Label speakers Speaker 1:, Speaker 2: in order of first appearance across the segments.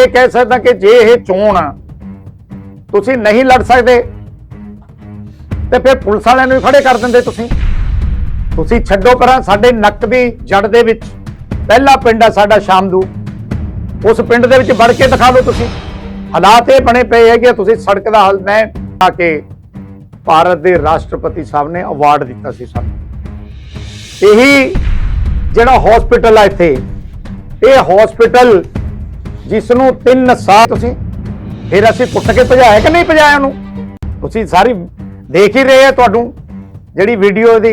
Speaker 1: ਇਹ ਕਹਿ ਸਕਦਾ ਕਿ ਜੇ ਇਹ ਚੋਣ ਤੁਸੀਂ ਨਹੀਂ ਲੜ ਸਕਦੇ, ਤੇ ਫਿਰ ਪੁਲਿਸ ਵਾਲਿਆਂ ਨੂੰ ਹੀ ਖੜੇ ਕਰ ਦਿੰਦੇ ਤੁਸੀਂ। ਤੁਸੀਂ ਛੱਡੋ ਪਰਾਂ ਸਾਡੇ ਨੱਕ ਦੀ ਜੜ ਦੇ ਵਿੱਚ। ਪਹਿਲਾ ਪਿੰਡ ਆ ਸਾਡਾ ਸ਼ਾਮਦੂ। ਉਸ ਪਿੰਡ ਦੇ ਵਿੱਚ ਵੜ ਕੇ ਦਿਖਾ ਦਿਓ ਤੁਸੀਂ। ਹਾਲਾਤ ਇਹ ਬਣੇ ਪਏ ਹੈ ਕਿ ਤੁਸੀਂ ਸੜਕ ਦਾ ਹੱਲ ਮੈਂ ਆ ਕੇ ਭਾਰਤ ਦੇ ਰਾਸ਼ਟਰਪਤੀ ਸਾਹਿਬ ਨੇ ਅਵਾਰਡ ਦਿੱਤਾ ਸੀ ਸਾਨੂੰ। ਇਹੀ ਜਿਹੜਾ ਹਸਪੀਟਲ ਆ ਇੱਥੇ, ਇਹ ਹਸਪੀਟਲ ਜਿਸ ਨੂੰ 3 ਸਾਲ ਤੁਸੀਂ ਫਿਰ ਅਸੀਂ ਕੁੱਟ ਕੇ ਭਜਾਇਆ ਕਿ ਨਹੀਂ ਭਜਾਇਆ ਉਹਨੂੰ? ਤੁਸੀਂ ਸਾਰੀ ਦੇਖ ਹੀ ਰਹੇ ਆ ਤੁਹਾਨੂੰ, ਜਿਹੜੀ ਵੀਡੀਓ ਦੀ।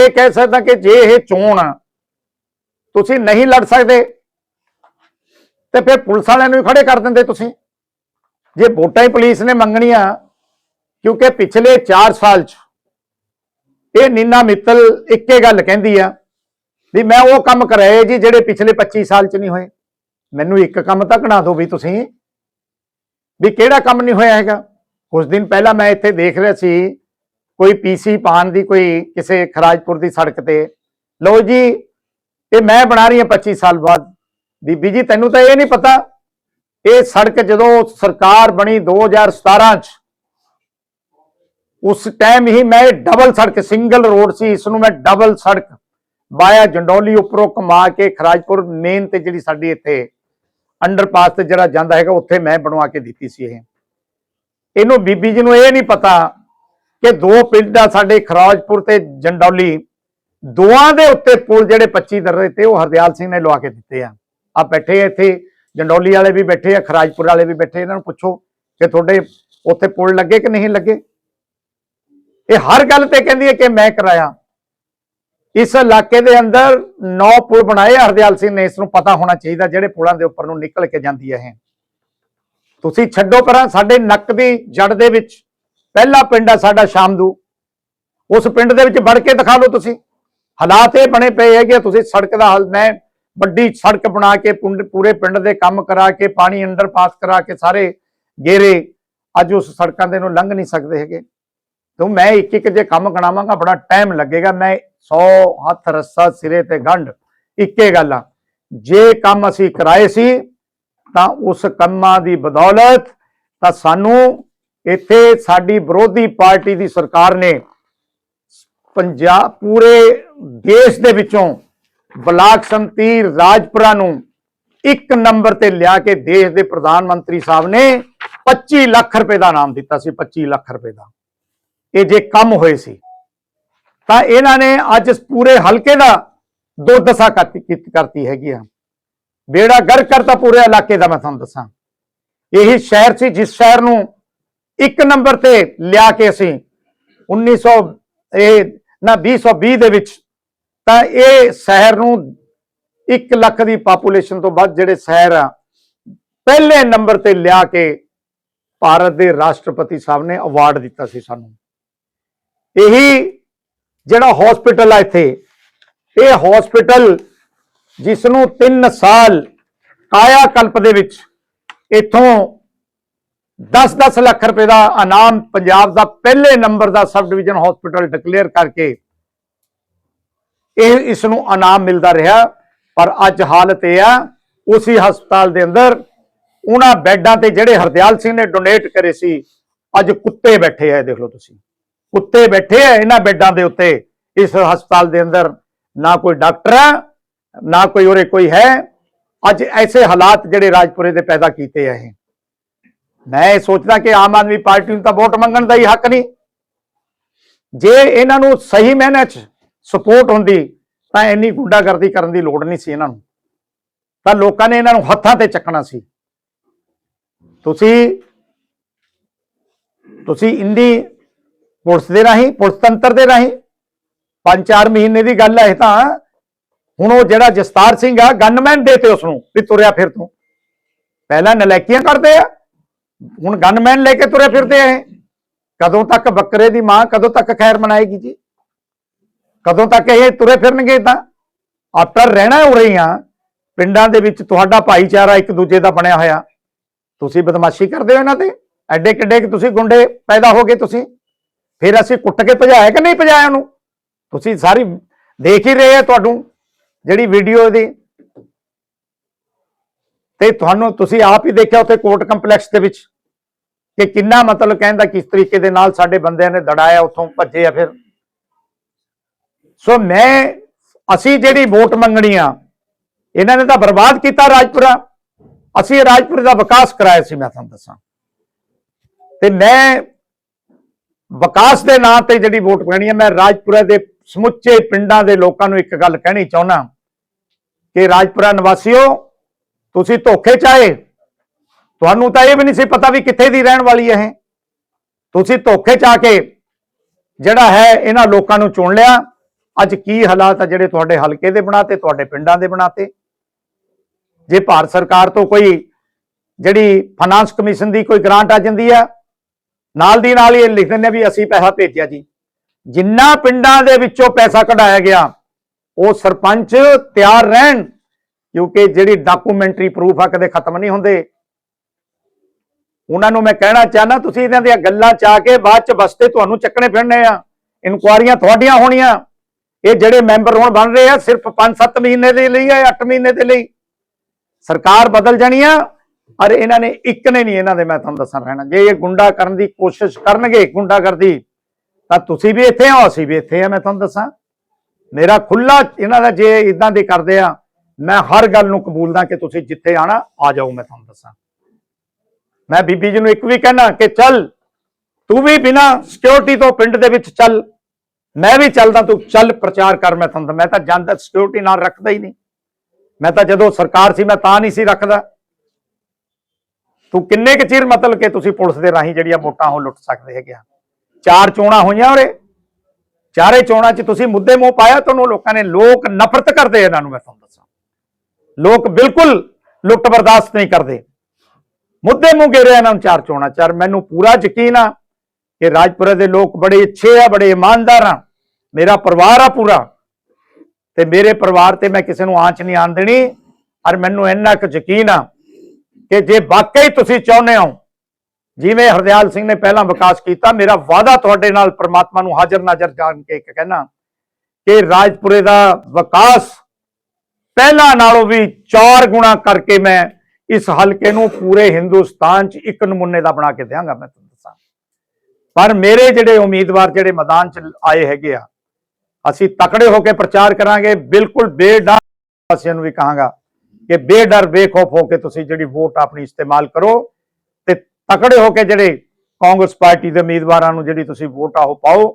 Speaker 1: ਇਹ ਕਹਿ ਸਕਦਾ ਕਿ ਜੇ ਇਹ ਚੋਣ ਆ, ਤੁਸੀਂ ਨਹੀਂ ਲੜ ਸਕਦੇ, ਤੇ ਫਿਰ ਪੁਲਿਸ ਵਾਲਿਆਂ ਨੂੰ ਖੜੇ ਕਰ ਦਿੰਦੇ ਤੁਸੀਂ। ਜੇ ਵੋਟਾਂ ਹੀ ਪੁਲਿਸ ਨੇ ਮੰਗਣੀਆਂ, ਕਿਉਂਕਿ ਪਿਛਲੇ 4 ਸਾਲ ਚ ਇਹ ਨੀਨਾ ਮਿੱਤਲ ਇੱਕੇ ਗੱਲ ਕਹਿੰਦੀ ਆ ਵੀ ਮੈਂ ਉਹ ਕੰਮ ਕਰਾਏ ਜੀ ਜਿਹੜੇ ਪਿਛਲੇ 25 ਸਾਲ ਚ ਨਹੀਂ ਹੋਏ। ਮੈਨੂੰ ਇੱਕ ਕੰਮ ਤਾਂ ਗਣਾ ਦਿਓ ਵੀ ਤੁਸੀਂ। ਵੀ ਕਿਹੜਾ ਕੰਮ ਨਹੀਂ ਹੋਇਆ ਹੈਗਾ? ਕੁਝ ਦਿਨ ਪਹਿਲਾਂ ਮੈਂ ਇੱਥੇ ਦੇਖ ਰਿਹਾ ਸੀ, ਕੋਈ ਪੀਸੀ ਪਾਣ ਦੀ, ਕੋਈ ਕਿਸੇ ਖਰਾਜਪੁਰ ਦੀ ਸੜਕ ਤੇ। ਲਓ ਜੀ, ਇਹ ਮੈਂ ਬਣਾ ਰਹੀ ਹਾਂ 25 ਸਾਲ ਬਾਅਦ। ਬੀਬੀ ਜੀ, ਤੈਨੂੰ ਤਾਂ ਇਹ ਨਹੀਂ ਪਤਾ, ਇਹ ਸੜਕ ਜਦੋਂ ਸਰਕਾਰ ਬਣੀ 2017 ਚ, ਉਸ ਟਾਈਮ ਹੀ ਮੈਂ ਡਬਲ ਸੜਕ ਸਿੰਗਲ ਰੋਡ ਸੀ, ਇਸ ਨੂੰ ਮੈਂ ਡਬਲ ਸੜਕ ਬਾਇਆ ਜੰਡੋਲੀ ਉੱਪਰੋਂ ਕਮਾ ਕੇ ਖਰਾਜਪੁਰ ਮੇਨ ਤੇ ਜਿਹੜੀ ਸਾਡੀ ਇੱਥੇ ਅੰਡਰਪਾਸ ਤੇ ਜਿਹੜਾ ਜਾਂਦਾ ਹੈਗਾ, ਉੱਥੇ ਮੈਂ ਬਣਵਾ ਕੇ ਦਿੱਤੀ ਸੀ ਇਹ। ਇਹਨੂੰ ਬੀਬੀ ਜੀ ਨੂੰ ਇਹ ਨਹੀਂ ਪਤਾ ਕਿ ਦੋ ਪਿੰਡ ਆ ਸਾਡੇ ਖਰਾਜਪੁਰ ਤੇ ਜੰਡੌਲੀ। ਦੋਆਂ ਦੇ ਉੱਤੇ ਪੁਲ ਜਿਹੜੇ 25 ਦਰਰੇ ਤੇ ਉਹ ਹਰਦਿਆਲ ਸਿੰਘ ਨੇ ਲਵਾ ਕੇ ਦਿੱਤੇ ਆ। ਆ ਬੈਠੇ ਇੱਥੇ, ਜੰਡੌਲੀ ਵਾਲੇ ਵੀ ਬੈਠੇ ਆ, ਖਰਾਜਪੁਰ ਵਾਲੇ ਵੀ ਬੈਠੇ ਇਹਨਾਂ ਨੂੰ ਪੁੱਛੋ ਕਿ ਤੁਹਾਡੇ ਉੱਥੇ ਪੁਲ ਲੱਗੇ ਕਿ ਨਹੀਂ ਲੱਗੇ। ਇਹ ਹਰ ਗੱਲ ਤੇ ਕਹਿੰਦੀ ਹੈ ਕਿ ਮੈਂ ਕਰਾਇਆ। ਇਸ ਇਲਾਕੇ ਦੇ ਅੰਦਰ ਨੌ ਪੁਲ ਬਣਾਏ ਹਰਦਿਆਲ ਸਿੰਘ ਨੇ, ਇਸ ਨੂੰ ਪਤਾ ਹੋਣਾ ਚਾਹੀਦਾ ਜਿਹੜੇ ਪੁਲਾਂ ਦੇ ਉੱਪਰ ਨੂੰ ਨਿਕਲ ਕੇ ਜਾਂਦੀ ਹੈ ਇਹ। ਤੁਸੀਂ ਛੱਡੋ ਪਰਾਂ ਸਾਡੇ ਨੱਕ ਦੀ ਜੜ ਦੇ ਵਿੱਚ। ਪਹਿਲਾ ਪਿੰਡ ਆ ਸਾਡਾ ਸ਼ਾਮਦੂ। ਉਸ ਪਿੰਡ ਦੇ ਵਿੱਚ ਵੜ ਕੇ ਦਿਖਾ ਦਿਓ ਤੁਸੀਂ। ਹਾਲਾਤ ਇਹ ਬਣੇ ਪਏ ਹੈਗੇ ਕਿ ਤੁਸੀਂ ਸੜਕ ਦਾ ਹੱਲ ਮੈਂ ਵੱਡੀ ਸੜਕ ਬਣਾ ਕੇ, ਪੁੰਡ- ਪੂਰੇ ਪਿੰਡ ਦੇ ਕੰਮ ਕਰਾ ਕੇ, ਪਾਣੀ ਅੰਡਰ ਪਾਸ ਕਰਾ ਕੇ ਸਾਰੇ ਗੇਰੇ ਅੱਜ ਉਸ ਸੜਕਾਂ ਦੇ ਨੂੰ ਲੰਘ ਨਹੀਂ ਸਕਦੇ ਹੈਗੇ। ਤੋ ਮੈਂ ਇੱਕ ਇੱਕ ਜੇ ਕੰਮ ਗਣਾਵਾਂਗਾ ਬੜਾ ਟਾਈਮ ਲੱਗੇਗਾ। ਮੈਂ 100 ਹੱਥ ਰੱਸਾ ਸਿਰੇ ਤੇ ਗੰਢ, ਇੱਕੇ ਗੱਲ ਆ। ਜੇ ਕੰਮ ਅਸੀਂ ਕਰਾਏ ਸੀ, ਤਾਂ ਉਸ ਕੰਮਾਂ ਦੀ ਬਦੌਲਤ ਤਾਂ ਸਾਨੂੰ ਇੱਥੇ ਸਾਡੀ ਵਿਰੋਧੀ ਪਾਰਟੀ ਦੀ ਸਰਕਾਰ ਨੇ ਪੰਜਾਬ ਪੂਰੇ ਦੇਸ਼ ਦੇ ਵਿੱਚੋਂ ਬਲਾਕ ਸੰਮਤੀ ਰਾਜਪੁਰਾ ਨੂੰ ਇੱਕ ਨੰਬਰ ਤੇ ਲਿਆ ਕੇ ਦੇਸ਼ ਦੇ ਪ੍ਰਧਾਨ ਮੰਤਰੀ ਸਾਹਿਬ ਨੇ 25 ਲੱਖ ਰੁਪਏ ਦਾ ਨਾਮ ਦਿੱਤਾ ਸੀ 25 ਲੱਖ ਰੁਪਏ ਦਾ। ਇਹ ਜੇ ਕੰਮ ਹੋਏ ਸੀ, ਤਾਂ ਇਹਨਾਂ ਨੇ ਅੱਜ ਇਸ ਪੂਰੇ ਹਲਕੇ ਦਾ ਦੁਰਦਸ਼ਾ ਕਰਤੀ, ਕੀਤੀ- ਕਰਤੀ ਹੈਗੀ ਆ। ਬੇੜਾ ਗਰ ਕਰਤਾ ਪੂਰੇ ਇਲਾਕੇ ਦਾ ਮੈਂ ਤੁਹਾਨੂੰ ਦੱਸਾਂ। ਇਹੀ ਸ਼ਹਿਰ ਸੀ, ਜਿਸ ਸ਼ਹਿਰ ਨੂੰ ਇੱਕ ਨੰਬਰ ਤੇ ਲਿਆ ਕੇ ਅਸੀਂ 1900 ਇਹ ਨਾ 2020 ਦੇ ਵਿੱਚ, ਤਾਂ ਇਹ ਸ਼ਹਿਰ ਨੂੰ 1 ਲੱਖ ਦੀ ਪਾਪੂਲੇਸ਼ਨ ਤੋਂ ਵੱਧ ਜਿਹੜੇ ਸ਼ਹਿਰ ਆ, ਪਹਿਲੇ ਨੰਬਰ ਤੇ ਲਿਆ ਕੇ ਭਾਰਤ ਦੇ ਰਾਸ਼ਟਰਪਤੀ ਸਾਹਿਬ ਨੇ ਅਵਾਰਡ ਦਿੱਤਾ ਸੀ ਸਾਨੂੰ। ਇਹੀ ਜਿਹੜਾ ਹਸਪੀਟਲ ਆ ਇੱਥੇ। ਇਹ ਹਸਪੀਟਲ ਜਿਸ ਨੂੰ 3 ਸਾਲ ਕਾਇਆ ਕਲਪ ਦੇ ਵਿੱਚ ਇਥੋਂ 10-10 ਲੱਖ ਰੁਪਏ ਦਾ ਇਨਾਮ ਪੰਜਾਬ ਦਾ ਪਹਿਲੇ ਨੰਬਰ ਦਾ ਸਬ ਡਿਵੀਜ਼ਨ ਹਸਪੀਟਲ ਡਿਕਲੇਅਰ ਕਰਕੇ ਇਹ ਇਸ ਨੂੰ ਇਨਾਮ ਮਿਲਦਾ ਰਿਹਾ। ਪਰ ਅੱਜ ਹਾਲਤ ਇਹ ਆ, ਉਸੇ ਹਸਪਤਾਲ ਦੇ ਅੰਦਰ ਉਹਨਾਂ ਬੈੱਡਾਂ ਤੇ ਜਿਹੜੇ ਹਰਦਿਆਲ ਸਿੰਘ ਨੇ ਡੋਨੇਟ ਕਰੇ ਸੀ, ਅੱਜ ਕੁੱਤੇ ਬੈਠੇ ਆ ਦੇਖ ਲਓ ਤੁਸੀਂ। ਉੱਤੇ ਬੈਠੇ ਆ, ਇਹਨਾਂ ਬੈੱਡਾਂ ਦੇ ਉੱਤੇ, ਇਸ ਹਸਪਤਾਲ ਦੇ ਅੰਦਰ। ਨਾ ਕੋਈ ਡਾਕਟਰ ਹੈ ਨਾ ਕੋਈ ਉਰੇ ਕੋਈ ਹੈ। ਅੱਜ ਐਸੇ ਹਾਲਾਤ ਜਿਹੜੇ ਰਾਜਪੁਰੇ ਦੇ ਪੈਦਾ ਕੀਤੇ ਆ ਇਹ। ਮੈਂ ਇਹ ਸੋਚਦਾ ਕਿ ਆਮ ਆਦਮੀ ਪਾਰਟੀ ਨੂੰ ਤਾਂ ਵੋਟ ਮੰਗਣ ਦਾ ਹੀ ਹੱਕ ਨਹੀਂ। ਜੇ ਇਹਨਾਂ ਨੂੰ ਸਹੀ ਮਹਿਨੇ ਚ ਸਪੋਰਟ ਹੁੰਦੀ, ਤਾਂ ਇੰਨੀ ਗੁੰਡਾਗਰਦੀ ਕਰਨ ਦੀ ਲੋੜ ਨਹੀਂ ਸੀ ਇਹਨਾਂ ਨੂੰ। ਤਾਂ ਲੋਕਾਂ ਨੇ ਇਹਨਾਂ ਨੂੰ ਹੱਥਾਂ ਤੇ ਚੱਕਣਾ ਸੀ। ਤੁਸੀਂ ਤੁਸੀਂ ਇੰਡੀ ਪੁਲਿਸ ਦੇ ਰਾਹੀਂ, ਪੁਲਿਸ ਤੰਤਰ ਦੇ ਰਾਹੀਂ। ਪੰਜ ਚਾਰ ਮਹੀਨੇ ਦੀ ਗੱਲ ਹੈ ਇਹ ਤਾਂ। ਹੁਣ ਉਹ ਜਿਹੜਾ ਜਸਤਾਰ ਸਿੰਘ ਆ ਗਨਮੈਨ ਦੇਤੇ ਉਸ ਨੂੰ ਵੀ ਤੁਰਿਆ ਫਿਰ ਤੂੰ ਪਹਿਲਾਂ ਨਲੈਕੀਆਂ ਕਰਦੇ ਆ, ਹੁਣ ਗਨਮੈਨ ਲੈ ਕੇ ਤੁਰੇ ਫਿਰਦੇ ਆ ਕਦੋਂ ਤੱਕ ਬੱਕਰੇ ਦੀ ਮਾਂ, ਕਦੋਂ ਤੱਕ ਖੈਰ ਮਨਾਏਗੀ ਜੀ? ਕਦੋਂ ਤੱਕ ਇਹ ਤੁਰੇ ਫਿਰਨਗੇ ਤਾਂ? ਆਫਟਰ ਰਹਿਣਾ ਹੋ ਰਹੀ ਆ। ਪਿੰਡਾਂ ਦੇ ਵਿੱਚ ਤੁਹਾਡਾ ਭਾਈਚਾਰਾ ਇੱਕ ਦੂਜੇ ਦਾ ਬਣਿਆ ਹੋਇਆ। ਤੁਸੀਂ ਬਦਮਾਸ਼ੀ ਕਰਦੇ ਹੋ ਇਹਨਾਂ ਤੇ? ਐਡੇ ਕਿੱਡੇ ਕਿ ਤੁਸੀਂ ਗੁੰਡੇ ਪੈਦਾ ਹੋ ਗਏ ਤੁਸੀਂ? ਫਿਰ ਅਸੀਂ ਕੁੱਟ ਕੇ ਭਜਾਇਆ ਕਿ ਨਹੀਂ ਭਜਾਇਆ ਉਹਨੂੰ? ਤੁਸੀਂ ਸਾਰੀ ਦੇਖ ਹੀ ਰਹੇ ਆ ਤੁਹਾਨੂੰ, ਜਿਹੜੀ ਵੀਡੀਓ ਦੀ। ਤੇ ਤੁਹਾਨੂੰ ਤੁਸੀਂ ਆਪ ਹੀ ਦੇਖਿਆ ਉੱਥੇ ਕੋਰਟ ਕੰਪਲੈਕਸ ਦੇ ਵਿੱਚ ਕਿ ਕਿੰਨਾ ਮਤਲਬ ਕਹਿੰਦਾ ਕਿਸ ਤਰੀਕੇ ਦੇ ਨਾਲ ਸਾਡੇ ਬੰਦਿਆਂ ਨੇ ਦੜਾਇਆ, ਉੱਥੋਂ ਭੱਜੇ ਆ ਫਿਰ। ਸੋ ਮੈਂ, ਅਸੀਂ ਜਿਹੜੀ ਵੋਟ ਮੰਗਣੀ ਆ, ਇਹਨਾਂ ਨੇ ਤਾਂ ਬਰਬਾਦ ਕੀਤਾ ਰਾਜਪੁਰਾ। ਅਸੀਂ ਰਾਜਪੁਰ ਦਾ ਵਿਕਾਸ ਕਰਾਇਆ ਸੀ, ਮੈਂ ਤੁਹਾਨੂੰ ਦੱਸਾਂ। ਤੇ ਮੈਂ ਵਿਕਾਸ ਦੇ ਨਾਂ ਤੇ ਜਿਹੜੀ ਵੋਟ ਪੈਣੀ ਹੈ, ਮੈਂ ਰਾਜਪੁਰਾ ਦੇ ਸਮੁੱਚੇ ਪਿੰਡਾਂ ਦੇ ਲੋਕਾਂ ਨੂੰ ਇੱਕ ਗੱਲ ਕਹਿਣੀ ਚਾਹੁੰਦਾ ਕਿ ਰਾਜਪੁਰਾ ਨਿਵਾਸੀਓ, ਤੁਸੀਂ ਧੋਖੇ ਚਾਏ ਤੁਹਾਨੂੰ ਤਾਂ ਇਹ ਵੀ ਨਹੀਂ ਸੀ ਪਤਾ ਵੀ ਕਿੱਥੇ ਦੀ ਰਹਿਣ ਵਾਲੀ ਹੈ ਇਹ। ਤੁਸੀਂ ਧੋਖੇ ਚਾ ਕੇ ਜਿਹੜਾ ਹੈ, ਇਹਨਾਂ ਲੋਕਾਂ ਨੂੰ ਚੁਣ ਲਿਆ। ਅੱਜ ਕੀ ਹਾਲਾਤ ਆ ਜਿਹੜੇ ਤੁਹਾਡੇ ਹਲਕੇ ਦੇ ਬਣਾਤੇ, ਤੁਹਾਡੇ ਪਿੰਡਾਂ ਦੇ ਬਣਾਤੇ? ਜੇ ਭਾਰਤ ਸਰਕਾਰ ਤੋਂ ਕੋਈ ਜਿਹੜੀ ਫਾਈਨਾਂਸ ਕਮਿਸ਼ਨ ਦੀ ਕੋਈ ਗ੍ਰਾਂਟ ਆ ਜਾਂਦੀ ਆ ਨਾਲ ਦੀ ਨਾਲ ਹੀ ਇਹ ਲਿਖ ਦਿੰਦੇ ਆ ਵੀ ਅਸੀਂ ਪੈਸਾ ਭੇਜਿਆ ਜੀ। ਜਿੰਨਾ ਪਿੰਡਾਂ ਦੇ ਵਿੱਚੋਂ ਪੈਸਾ ਕਢਾਇਆ ਗਿਆ, ਉਹ ਸਰਪੰਚ ਤਿਆਰ ਰਹਿਣ, ਕਿਉਂਕਿ ਜਿਹੜੀ ਡਾਕੂਮੈਂਟਰੀ ਪ੍ਰੂਫ ਆ, ਕਦੇ ਖਤਮ ਨਹੀਂ ਹੁੰਦੇ। ਉਹਨਾਂ ਨੂੰ ਮੈਂ ਕਹਿਣਾ ਚਾਹਨਾ ਤੁਸੀਂ ਇਹਨਾਂ ਦੀਆਂ ਗੱਲਾਂ ਚਾ ਕੇ ਬਾਅਦ ਚ ਬਸਤੇ ਤੁਹਾਨੂੰ ਚੱਕਣੇ ਫਿਰਨੇ ਆ। ਇਨਕੁਆਰੀਆਂ ਤੁਹਾਡੀਆਂ ਹੋਣੀਆਂ। ਇਹ ਜਿਹੜੇ ਮੈਂਬਰ ਹੁਣ ਬਣ ਰਹੇ ਆ, ਸਿਰਫ 5-7 ਮਹੀਨੇ ਦੇ ਲਈ ਆ 8 ਮਹੀਨੇ ਦੇ ਲਈ। ਸਰਕਾਰ ਬਦਲ ਜਾਣੀ ਆ। ਔਰ ਇਹਨਾਂ ਨੇ ਇੱਕ ਨੇ ਨਹੀਂ ਇਹਨਾਂ ਦੇ, ਮੈਂ ਤੁਹਾਨੂੰ ਦੱਸਾਂ ਰਹਿਣਾ। ਜੇ ਇਹ ਗੁੰਡਾ ਕਰਨ ਦੀ ਕੋਸ਼ਿਸ਼ ਕਰਨਗੇ, ਗੁੰਡਾ ਕਰਦੀ, ਤਾਂ ਤੁਸੀਂ ਵੀ ਇੱਥੇ ਹੋ ਅਸੀਂ ਵੀ ਇੱਥੇ ਆ, ਮੈਂ ਤੁਹਾਨੂੰ ਦੱਸਾਂ। ਮੇਰਾ ਖੁੱਲਾ ਇਹਨਾਂ ਦਾ ਜੇ ਇਦਾਂ ਦੇ ਕਰਦੇ ਆ, ਮੈਂ ਹਰ ਗੱਲ ਨੂੰ ਕਬੂਲਦਾ ਕਿ ਤੁਸੀਂ ਜਿੱਥੇ ਆਣਾ, ਆ ਜਾਓ, ਮੈਂ ਤੁਹਾਨੂੰ ਦੱਸਾਂ। ਮੈਂ ਬੀਬੀ ਜੀ ਨੂੰ ਇੱਕ ਵੀ ਕਹਿਣਾ ਕਿ ਚੱਲ, ਤੂੰ ਵੀ ਬਿਨਾ ਸਿਕਿਉਰਿਟੀ ਤੋਂ ਪਿੰਡ ਦੇ ਵਿੱਚ ਚੱਲ, ਮੈਂ ਵੀ ਚੱਲਦਾ, ਤੂੰ ਚੱਲ, ਪ੍ਰਚਾਰ ਕਰ, ਮੈਂ ਤੁਹਾਨੂੰ ਮੈਂ ਤਾਂ ਜਾਂਦਾ ਸਿਕਿਉਰਿਟੀ ਨਾਲ ਰੱਖਦਾ ਹੀ ਨਹੀਂ। ਮੈਂ ਤਾਂ ਜਦੋਂ ਸਰਕਾਰ ਸੀ, ਮੈਂ ਤਾਂ ਨਹੀਂ ਸੀ ਰੱਖਦਾ। ਤੂੰ ਕਿੰਨੇ ਕੁ ਚਿਰ ਮਤਲਬ ਕਿ ਤੁਸੀਂ ਪੁਲਿਸ ਦੇ ਰਾਹੀਂ ਜਿਹੜੀਆਂ ਵੋਟਾਂ ਉਹ ਲੁੱਟ ਸਕਦੇ ਹੈਗੇ ਆ? ਚਾਰ ਚੋਣਾਂ ਹੋਈਆਂ ਔਰੇ ਚਾਰੇ ਚੋਣਾਂ 'ਚ ਤੁਸੀਂ ਮੁੱਦੇ ਮੂੰਹ ਪਾਇਆ ਤੁਹਾਨੂੰ ਲੋਕਾਂ ਨੇ ਲੋਕ ਨਫ਼ਰਤ ਕਰਦੇ ਇਹਨਾਂ ਨੂੰ ਮੈਂ ਤੁਹਾਨੂੰ ਦੱਸਾਂ। ਲੋਕ ਬਿਲਕੁਲ ਲੁੱਟ ਬਰਦਾਸ਼ਤ ਨਹੀਂ ਕਰਦੇ। ਮੁੱਦੇ ਮੂੰਹ ਘੇਰੇ ਇਹਨਾਂ ਨੂੰ ਚਾਰ ਚੋਣਾਂ ਚਾਰ ਮੈਨੂੰ ਪੂਰਾ ਯਕੀਨ ਆ ਕਿ ਰਾਜਪੁਰਾ ਦੇ ਲੋਕ ਬੜੇ ਅੱਛੇ ਆ, ਬੜੇ ਇਮਾਨਦਾਰ ਆ। ਮੇਰਾ ਪਰਿਵਾਰ ਆ ਪੂਰਾ। ਤੇ ਮੇਰੇ ਪਰਿਵਾਰ ਤੇ ਮੈਂ ਕਿਸੇ ਨੂੰ ਆਂਚ ਨਹੀਂ ਆਣ ਦੇਣੀ। ਔਰ ਮੈਨੂੰ ਇੰਨਾ ਕੁ ਯਕੀਨ ਆ ਕਿ ਜੇ ਵਾਕਈ ਤੁਸੀਂ ਚਾਹੁੰਦੇ ਹੋ, ਜਿਵੇਂ ਹਰਦਿਆਲ ਸਿੰਘ ਨੇ ਪਹਿਲਾਂ ਵਿਕਾਸ ਕੀਤਾ, ਮੇਰਾ ਵਾਅਦਾ ਤੁਹਾਡੇ ਨਾਲ ਪ੍ਰਮਾਤਮਾ ਨੂੰ ਹਾਜ਼ਰ ਨਾਜ਼ਰ ਜਾਣ ਕੇ ਇੱਕ ਕਹਿਣਾ ਕਿ ਰਾਜਪੁਰੇ ਦਾ ਵਿਕਾਸ ਪਹਿਲਾਂ ਨਾਲੋਂ ਵੀ 4 ਗੁਣਾ ਕਰਕੇ ਮੈਂ ਇਸ ਹਲਕੇ ਨੂੰ ਪੂਰੇ ਹਿੰਦੁਸਤਾਨ 'ਚ ਇੱਕ ਨਮੂਨੇ ਦਾ ਬਣਾ ਕੇ ਦਿਆਂਗਾ, ਮੈਂ ਤੁਹਾਨੂੰ ਦੱਸਾਂ। ਪਰ ਮੇਰੇ ਜਿਹੜੇ ਉਮੀਦਵਾਰ ਜਿਹੜੇ ਮੈਦਾਨ 'ਚ ਆਏ ਹੈਗੇ ਆ, ਅਸੀਂ ਤਕੜੇ ਹੋ ਕੇ ਪ੍ਰਚਾਰ ਕਰਾਂਗੇ, ਬਿਲਕੁਲ ਬੇਡਰ ਵਾਸੀਆਂ ਨੂੰ ਵੀ ਕਹਾਂਗਾ। ਕਿ ਬੇਡਰ, ਬੇਖੌਫ ਹੋ ਕੇ ਤੁਸੀਂ ਜਿਹੜੀ ਵੋਟ ਆਪਣੀ ਇਸਤੇਮਾਲ ਕਰੋ ਤੇ ਤਕੜੇ ਹੋ ਕੇ ਜਿਹੜੇ ਕਾਂਗਰਸ ਪਾਰਟੀ ਦੇ ਉਮੀਦਵਾਰਾਂ ਨੂੰ ਜਿਹੜੀ ਤੁਸੀਂ ਵੋਟ ਆ ਪਾਓ।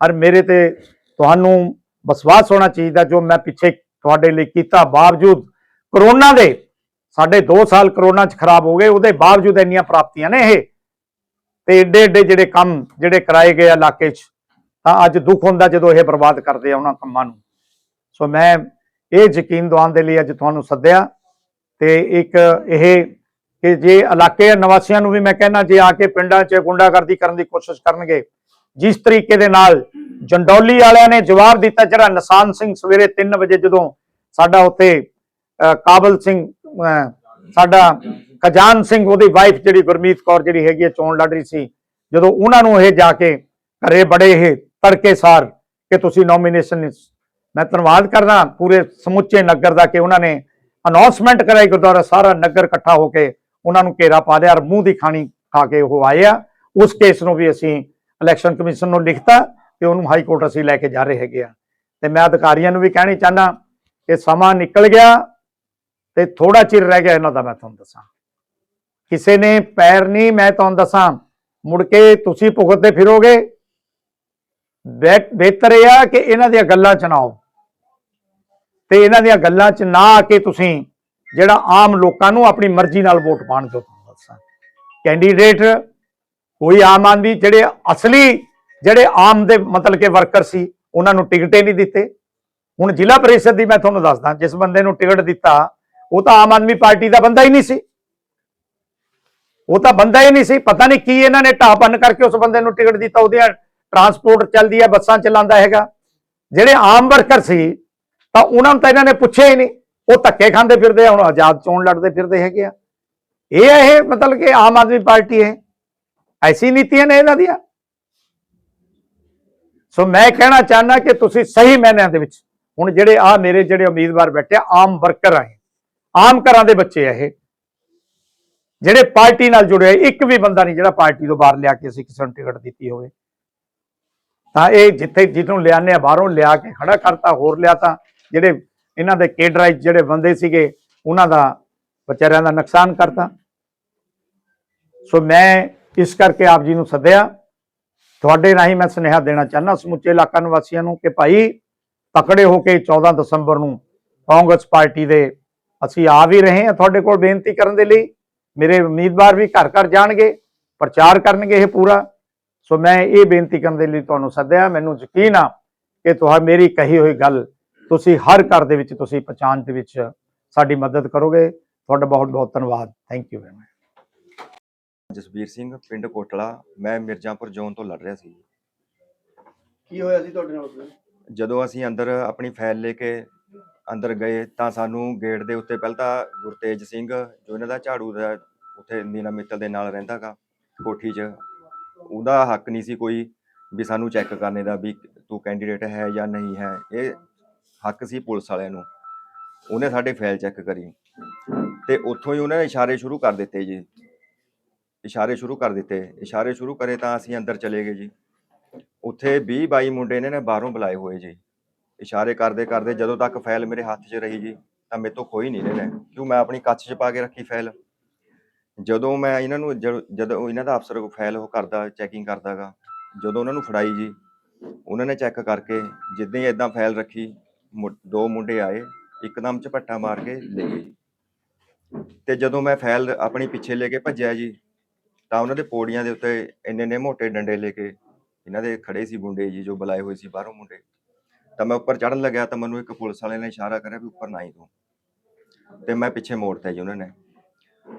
Speaker 1: ਔਰ ਮੇਰੇ ਤੇ ਤੁਹਾਨੂੰ ਵਿਸ਼ਵਾਸ ਹੋਣਾ ਚਾਹੀਦਾ ਜੋ ਮੈਂ ਪਿੱਛੇ ਤੁਹਾਡੇ ਲਈ ਕੀਤਾ। ਬਾਵਜੂਦ ਕਰੋਨਾ ਦੇ ਸਾਡੇ 2 ਸਾਲ ਕਰੋਨਾ ਚ ਖਰਾਬ ਹੋ ਗਏ, ਉਹਦੇ ਬਾਵਜੂਦ ਇੰਨੀਆਂ ਪ੍ਰਾਪਤੀਆਂ ਨੇ ਇਹ। ਤੇ ਏਡੇ ਏਡੇ ਜਿਹੜੇ ਕੰਮ ਜਿਹੜੇ ਕਰਾਏ ਗਏ ਆ ਇਲਾਕੇ 'ਚ, ਤਾਂ ਅੱਜ ਦੁੱਖ ਹੁੰਦਾ ਜਦੋਂ ਇਹ ਬਰਬਾਦ ਕਰਦੇ ਆ ਉਹਨਾਂ ਕੰਮਾਂ ਨੂੰ। ਸੋ ਮੈਂ ਇਹ ਯਕੀਨ ਦਿਵਾਉਣ ਦੇ ਲਈ ਅੱਜ ਤੁਹਾਨੂੰ ਸੱਦਿਆ ਤੇ ਇੱਕ ਇਹ ਕਿ ਜੇ ਇਲਾਕੇ ਨਿਵਾਸੀਆਂ ਨੂੰ ਵੀ ਮੈਂ ਕਹਿੰਦਾ ਜੇ ਆ ਕੇ ਪਿੰਡਾਂ 'ਚ ਗੁੰਡਾਗਰਦੀ ਕਰਨ ਦੀ ਕੋਸ਼ਿਸ਼ ਕਰਨਗੇ ਜਿਸ ਤਰੀਕੇ ਦੇ ਨਾਲ ਜੰਡੌਲੀ ਵਾਲਿਆਂ ਨੇ ਜਵਾਬ ਦਿੱਤਾ ਜਿਹੜਾ ਨਿਸ਼ਾਨ ਸਿੰਘ ਸਵੇਰੇ 3 ਵਜੇ ਜਦੋਂ ਸਾਡਾ ਉੱਥੇ ਅਹ, ਕਾਬਲ ਸਿੰਘ ਅਹ, ਸਾਡਾ ਖਜਾਨ ਸਿੰਘ ਉਹਦੀ ਵਾਈਫ ਜਿਹੜੀ ਗੁਰਮੀਤ ਕੌਰ ਜਿਹੜੀ ਹੈਗੀ ਹੈ ਚੋਣ ਲੜ ਰਹੀ ਸੀ ਜਦੋਂ ਉਹਨਾਂ ਨੂੰ ਇਹ ਜਾ ਕੇ ਘਰੇ ਬੜੇ ਇਹ ਤੜਕੇ ਸਾਰ ਕਿ ਤੁਸੀਂ ਨੋਮੀਨੇਸ਼ਨ ਮੈਂ ਧੰਨਵਾਦ ਕਰਦਾ ਪੂਰੇ ਸਮੁੱਚੇ ਨਗਰ ਦਾ ਕਿ ਉਹਨਾਂ ਨੇ ਅਨਾਉਂਸਮੈਂਟ ਕਰਾਈ ਗੁਰਦੁਆਰਾ ਸਾਰਾ ਨਗਰ ਇਕੱਠਾ ਹੋ ਕੇ ਉਹਨਾਂ ਨੂੰ ਘੇਰਾ ਪਾ ਲਿਆ ਔਰ ਮੂੰਹ ਦੀ ਖਾਣੀ ਖਾ ਕੇ ਉਹ ਆਏ ਆ। ਉਸ ਕੇਸ ਨੂੰ ਵੀ ਅਸੀਂ ਇਲੈਕਸ਼ਨ ਕਮਿਸ਼ਨ ਨੂੰ ਲਿਖਤਾ ਤੇ ਉਹਨੂੰ ਹਾਈ ਕੋਰਟ ਅਸੀਂ ਲੈ ਕੇ ਜਾ ਰਹੇ ਹੈਗੇ ਆ। ਤੇ ਮੈਂ ਅਧਿਕਾਰੀਆਂ ਨੂੰ ਵੀ ਕਹਿਣੀ ਚਾਹਨਾ ਕਿ ਸਮਾਂ ਨਿਕਲ ਗਿਆ ਤੇ ਥੋੜਾ ਚਿਰ ਰਹਿ ਗਿਆ ਇਹਨਾਂ ਦਾ ਮੈਂ ਤੁਹਾਨੂੰ ਦੱਸਾਂ। ਕਿਸੇ ਨੇ ਪੈਰ ਨਹੀਂ ਮੈਂ ਤੁਹਾਨੂੰ ਦੱਸਾਂ, ਮੁੜ ਕੇ ਤੁਸੀਂ ਭੁਗਤਦੇ ਫਿਰੋਗੇ। ਬੇ- ਬਿਹਤਰ ਇਹ ਆ ਕਿ ਇਹਨਾਂ ਦੀਆਂ ਗੱਲਾਂ ਚ ਤੇ ਇਹਨਾਂ ਦੀਆਂ ਗੱਲਾਂ ਚ ਨਾ ਆ ਕੇ ਤੁਸੀਂ ਜਿਹੜਾ ਆਮ ਲੋਕਾਂ ਨੂੰ ਆਪਣੀ ਮਰਜ਼ੀ ਨਾਲ ਵੋਟ ਪਾਣ ਦਿਓ ਤੁਹਾਨੂੰ ਦੱਸਾਂ। ਕੈਂਡੀਡੇਟ ਕੋਈ ਆਮ ਆਦਮੀ ਜਿਹੜੇ ਅਸਲੀ ਜਿਹੜੇ ਆਮ ਦੇ ਮਤਲਬ ਕਿ ਵਰਕਰ ਸੀ, ਉਹਨਾਂ ਨੂੰ ਟਿਕਟ ਹੀ ਨਹੀਂ ਦਿੱਤੇ। ਹੁਣ ਜ਼ਿਲ੍ਹਾ ਪਰਿਸ਼ਦ ਦੀ ਮੈਂ ਤੁਹਾਨੂੰ ਦੱਸਦਾ, ਜਿਸ ਬੰਦੇ ਨੂੰ ਟਿਕਟ ਦਿੱਤਾ, ਉਹ ਤਾਂ ਆਮ ਆਦਮੀ ਪਾਰਟੀ ਦਾ ਬੰਦਾ ਹੀ ਨਹੀਂ ਸੀ। ਉਹ ਤਾਂ ਬੰਦਾ ਹੀ ਨਹੀਂ ਸੀ, ਪਤਾ ਨਹੀਂ ਕੀ ਇਹਨਾਂ ਨੇ ਢਾਪਨ ਕਰਕੇ ਉਸ ਬੰਦੇ ਨੂੰ ਟਿਕਟ ਦਿੱਤਾ। ਉਹਦੀਆਂ ਟਰਾਂਸਪੋਰਟ ਚੱਲਦੀ ਹੈ ਬੱਸਾਂ ਚਲਾਉਂਦਾ ਹੈਗਾ। ਜਿਹੜੇ ਆਮ ਵਰਕਰ ਸੀ ਤਾਂ ਉਹਨਾਂ ਨੂੰ ਤਾਂ ਇਹਨਾਂ ਨੇ ਪੁੱਛਿਆ ਹੀ ਨਹੀਂ। ਉਹ ਧੱਕੇ ਖਾਂਦੇ ਫਿਰਦੇ ਆ ਹੁਣ ਆਜ਼ਾਦ ਚੋਣ ਲੜਦੇ ਫਿਰਦੇ ਹੈਗੇ ਆ। ਇਹ ਹੈ ਇਹ ਮਤਲਬ ਕਿ ਆਮ ਆਦਮੀ ਪਾਰਟੀ ਹੈ ਐਸੀ ਨੀਤੀਆਂ ਨੇ ਇਹਨਾਂ ਦੀਆਂ। ਸੋ ਮੈਂ ਕਹਿਣਾ ਚਾਹਨਾ ਕਿ ਤੁਸੀਂ ਸਹੀ ਮਾਇਨਿਆਂ ਦੇ ਵਿੱਚ ਹੁਣ ਜਿਹੜੇ ਆ ਮੇਰੇ ਜਿਹੜੇ ਉਮੀਦਵਾਰ ਬੈਠੇ ਆ ਆਮ ਵਰਕਰ ਆ ਆਮ ਘਰਾਂ ਦੇ ਬੱਚੇ ਆ ਇਹ। ਜਿਹੜੇ ਪਾਰਟੀ ਨਾਲ ਜੁੜੇ ਹੋਏ, ਇੱਕ ਵੀ ਬੰਦਾ ਨਹੀਂ ਜਿਹੜਾ ਪਾਰਟੀ ਤੋਂ ਬਾਹਰ ਲਿਆ ਕੇ ਅਸੀਂ ਕਿਸੇ ਨੂੰ ਟਿਕਟ ਦਿੱਤੀ ਹੋਵੇ। ਤਾਂ ਇਹ ਜਿੱਥੇ ਜਿਹਨੂੰ ਲਿਆਨੇ ਆ ਬਾਹਰੋਂ ਲਿਆ ਕੇ ਖੜਾ ਕਰਤਾ ਹੋਰ ਲਿਆ ਤਾਂ ਜਿਹੜੇ ਇਹਨਾਂ ਦੇ ਕੇਡਰਾਈਜ਼ ਜਿਹੜੇ ਬੰਦੇ ਸੀਗੇ, ਉਹਨਾਂ ਦਾ ਵਿਚਾਰਿਆਂ ਦਾ ਨੁਕਸਾਨ ਕਰਤਾ। ਸੋ ਮੈਂ ਇਸ ਕਰਕੇ ਆਪ ਜੀ ਨੂੰ ਸੱਦਿਆ। ਤੁਹਾਡੇ ਰਾਹੀਂ ਮੈਂ ਸੁਨੇਹਾ ਦੇਣਾ ਚਾਹੁੰਦਾ ਸਮੁੱਚੇ ਇਲਾਕਾ ਨਿਵਾਸੀਆਂ ਨੂੰ ਕਿ ਭਾਈ ਤਕੜੇ ਹੋ ਕੇ 14 ਦਸੰਬਰ ਨੂੰ ਕਾਂਗਰਸ ਪਾਰਟੀ ਦੇ ਅਸੀਂ ਆ ਵੀ ਰਹੇ ਹਾਂ ਤੁਹਾਡੇ ਕੋਲ ਬੇਨਤੀ ਕਰਨ ਦੇ ਲਈ। ਮੇਰੇ ਉਮੀਦਵਾਰ ਵੀ ਘਰ ਘਰ ਜਾਣਗੇ, ਪ੍ਰਚਾਰ ਕਰਨਗੇ ਇਹ ਪੂਰਾ। ਸੋ ਮੈਂ ਇਹ ਬੇਨਤੀ ਕਰਨ ਦੇ ਲਈ ਤੁਹਾਨੂੰ ਸੱਦਿਆ। ਮੈਨੂੰ ਯਕੀਨ ਆ ਕਿ ਤੁਹਾ ਮੇਰੀ ਕਹੀ ਹੋਈ ਗੱਲ ਤੁਸੀਂ ਹਰ ਘਰ ਦੇ ਵਿੱਚ ਤੁਸੀਂ ਪਛਾਣ ਦੇ ਵਿੱਚ ਸਾਡੀ ਮਦਦ ਕਰੋਗੇ। ਤੁਹਾਡਾ ਬਹੁਤ ਬਹੁਤ ਧੰਨਵਾਦ। Thank you very much
Speaker 2: Jasbir Singh ਪਿੰਡ ਕੋਟਲਾ। ਮੈਂ ਮਿਰਜ਼ਾਪੁਰ ਜ਼ੋਨ ਤੋਂ ਲੜ ਰਿਹਾ ਸੀ।
Speaker 3: ਕੀ ਹੋਇਆ ਸੀ ਤੁਹਾਡੇ ਨਾਲ ਉਸ ਦਿਨ?
Speaker 2: ਜਦੋਂ ਅਸੀਂ ਅੰਦਰ ਆਪਣੀ ਫਾਈਲ ਲੈ ਕੇ ਅੰਦਰ ਗਏ ਤਾਂ ਸਾਨੂੰ ਗੇਟ ਦੇ ਉੱਤੇ ਪਹਿਲਾਂ ਤਾਂ ਗੁਰਤੇਜ ਸਿੰਘ ਜੋ ਇਹਨਾਂ ਦਾ ਝਾੜੂ ਦਾ ਉੱਥੇ ਨੀਨਾ ਮਿੱਤਲ ਦੇ ਨਾਲ ਰਹਿੰਦਾਗਾ ਕੋਠੀ 'ਚ ਉਹਦਾ ਹੱਕ ਨਹੀਂ ਸੀ ਕੋਈ ਵੀ ਸਾਨੂੰ ਚੈੱਕ ਕਰਨੇ ਦਾ ਵੀ ਤੂੰ ਕੈਂਡੀਡੇਟ ਹੈ ਜਾਂ ਨਹੀਂ ਹੈ। ਇਹ ਹੱਕ ਸੀ ਪੁਲਿਸ ਵਾਲਿਆਂ ਨੂੰ। ਉਹਨੇ ਸਾਡੇ ਫਾਈਲ ਚੈੱਕ ਕਰੀ। ਤੇ ਉੱਥੋਂ ਹੀ ਉਹਨਾਂ ਨੇ ਇਸ਼ਾਰੇ ਸ਼ੁਰੂ ਕਰ ਦਿੱਤੇ ਜੀ। ਇਸ਼ਾਰੇ ਸ਼ੁਰੂ ਕਰ ਦਿੱਤੇ। ਇਸ਼ਾਰੇ ਸ਼ੁਰੂ ਕਰੇ ਤਾਂ ਅਸੀਂ ਅੰਦਰ ਚਲੇ ਗਏ ਜੀ। ਉੱਥੇ 20 22 ਮੁੰਡੇ ਇਹਨਾਂ ਨੇ ਬਾਹਰੋਂ ਬੁਲਾਏ ਹੋਏ ਜੀ। ਇਸ਼ਾਰੇ ਕਰਦੇ ਕਰਦੇ ਜਦੋਂ ਤੱਕ ਫਾਈਲ ਮੇਰੇ ਹੱਥ 'ਚ ਰਹੀ ਜੀ, ਤਾਂ ਮੇਰੇ ਤੋਂ ਖੋਈ ਨਹੀਂ ਰਹੇ ਕਿਉਂ ਮੈਂ ਆਪਣੀ ਕੱਚ 'ਚ ਪਾ ਕੇ ਰੱਖੀ ਫਾਈਲ? ਜਦੋਂ ਮੈਂ ਇਹਨਾਂ ਨੂੰ ਜਦ- ਜਦੋਂ ਇਹਨਾਂ ਦਾ ਅਫਸਰ ਫਾਈਲ ਉਹ ਕਰਦਾ, ਚੈਕਿੰਗ ਕਰਦਾਗਾ, ਜਦੋਂ ਉਹਨਾਂ ਨੂੰ ਫੜਾਈ ਜੀ, ਉਹਨਾਂ ਨੇ ਚੈੱਕ ਕਰਕੇ ਜਿੱਦਾਂ ਹੀ ਇਦਾਂ ਫਾਈਲ ਰੱਖੀ ਮੁ- ਦੋ ਮੁੰਡੇ ਆਏ, ਇੱਕਦਮ ਝਪੱਟਾ ਮਾਰ ਕੇ ਲੈ ਗਏ ਜੀ। ਤੇ ਜਦੋਂ ਮੈਂ ਫੈਲ ਆਪਣੀ ਪਿੱਛੇ ਲੈ ਕੇ ਭੱਜਿਆ ਜੀ, ਤਾਂ ਉਹਨਾਂ ਦੇ ਪੌੜੀਆਂ ਦੇ ਉੱਤੇ ਇੰਨੇ ਨੇ ਮੋਟੇ ਡੰਡੇ ਲੈ ਕੇ ਇਹਨਾਂ ਦੇ ਖੜੇ ਸੀ ਗੁੰਡੇ ਜੀ, ਜੋ ਬੁਲਾਏ ਹੋਏ ਸੀ ਬਾਹਰੋਂ ਮੁੰਡੇ। ਤਾਂ ਮੈਂ ਉੱਪਰ ਚੜਨ ਲੱਗਿਆ ਤਾਂ ਮੈਨੂੰ ਇੱਕ ਪੁਲਿਸ ਵਾਲੇ ਨੇ ਇਸ਼ਾਰਾ ਕਰਿਆ ਵੀ ਉੱਪਰ ਨਾ ਹੀ ਤੂੰ। ਤੇ ਮੈਂ ਪਿੱਛੇ ਮੋੜਤਾ ਜੀ ਉਹਨਾਂ ਨੇ।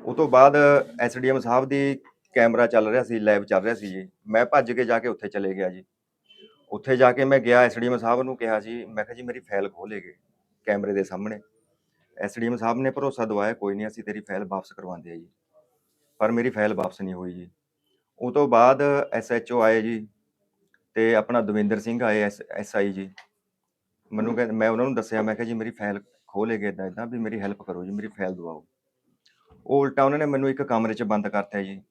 Speaker 2: ਉਹ ਤੋਂ ਬਾਅਦ ਐਸਡੀਐਮ ਸਾਹਿਬ ਦੀ ਕੈਮਰਾ ਚੱਲ ਰਿਹਾ ਸੀ ਲਾਈਵ ਚੱਲ ਰਿਹਾ ਸੀ ਜੀ। ਮੈਂ ਭੱਜ ਕੇ ਜਾ ਕੇ ਉੱਥੇ ਚਲੇ ਗਿਆ ਜੀ। ਉੱਥੇ ਜਾ ਕੇ ਮੈਂ ਗਿਆ ਐਸਡੀਐਮ ਸਾਹਿਬ ਨੂੰ ਕਿਹਾ ਜੀ, ਮੈਂ ਕਿਹਾ ਜੀ ਮੇਰੀ ਫਾਈਲ ਖੋਲੇਗੇ ਕੈਮਰੇ ਦੇ ਸਾਹਮਣੇ। ਐਸਡੀਐਮ ਸਾਹਿਬ ਨੇ ਭਰੋਸਾ ਦਵਾਇਆ, ਕੋਈ ਨਹੀਂ ਅਸੀਂ ਤੇਰੀ ਫਾਈਲ ਵਾਪਸ ਕਰਵਾਉਂਦੇ ਆ ਜੀ। ਪਰ ਮੇਰੀ ਫਾਈਲ ਵਾਪਸ ਨਹੀਂ ਹੋਈ ਜੀ। ਉਹ ਤੋਂ ਬਾਅਦ ਐਸਐਚਓ ਆਏ ਜੀ ਤੇ ਆਪਣਾ ਦਵਿੰਦਰ ਸਿੰਘ ਆਏ ਐਸਆਈ ਜੀ। ਮੈਨੂੰ ਕਹਿੰਦੇ, ਮੈਂ ਉਹਨਾਂ ਨੂੰ ਦੱਸਿਆ, ਮੈਂ ਕਿਹਾ ਜੀ ਮੇਰੀ ਫਾਈਲ ਖੋਲੇ ਗਏ ਇਦਾਂ ਇਦਾਂ ਵੀ ਮੇਰੀ ਹੈਲਪ ਕਰੋ ਜੀ, ਮੇਰੀ ਫਾਈਲ ਦਵਾਓ। ਉਹ ਉਲਟਾ ਉਹਨਾਂ ਨੇ ਮੈਨੂੰ ਇੱਕ ਕਮਰੇ 'ਚ ਬੰਦ ਕਰਤਾ ਜੀ।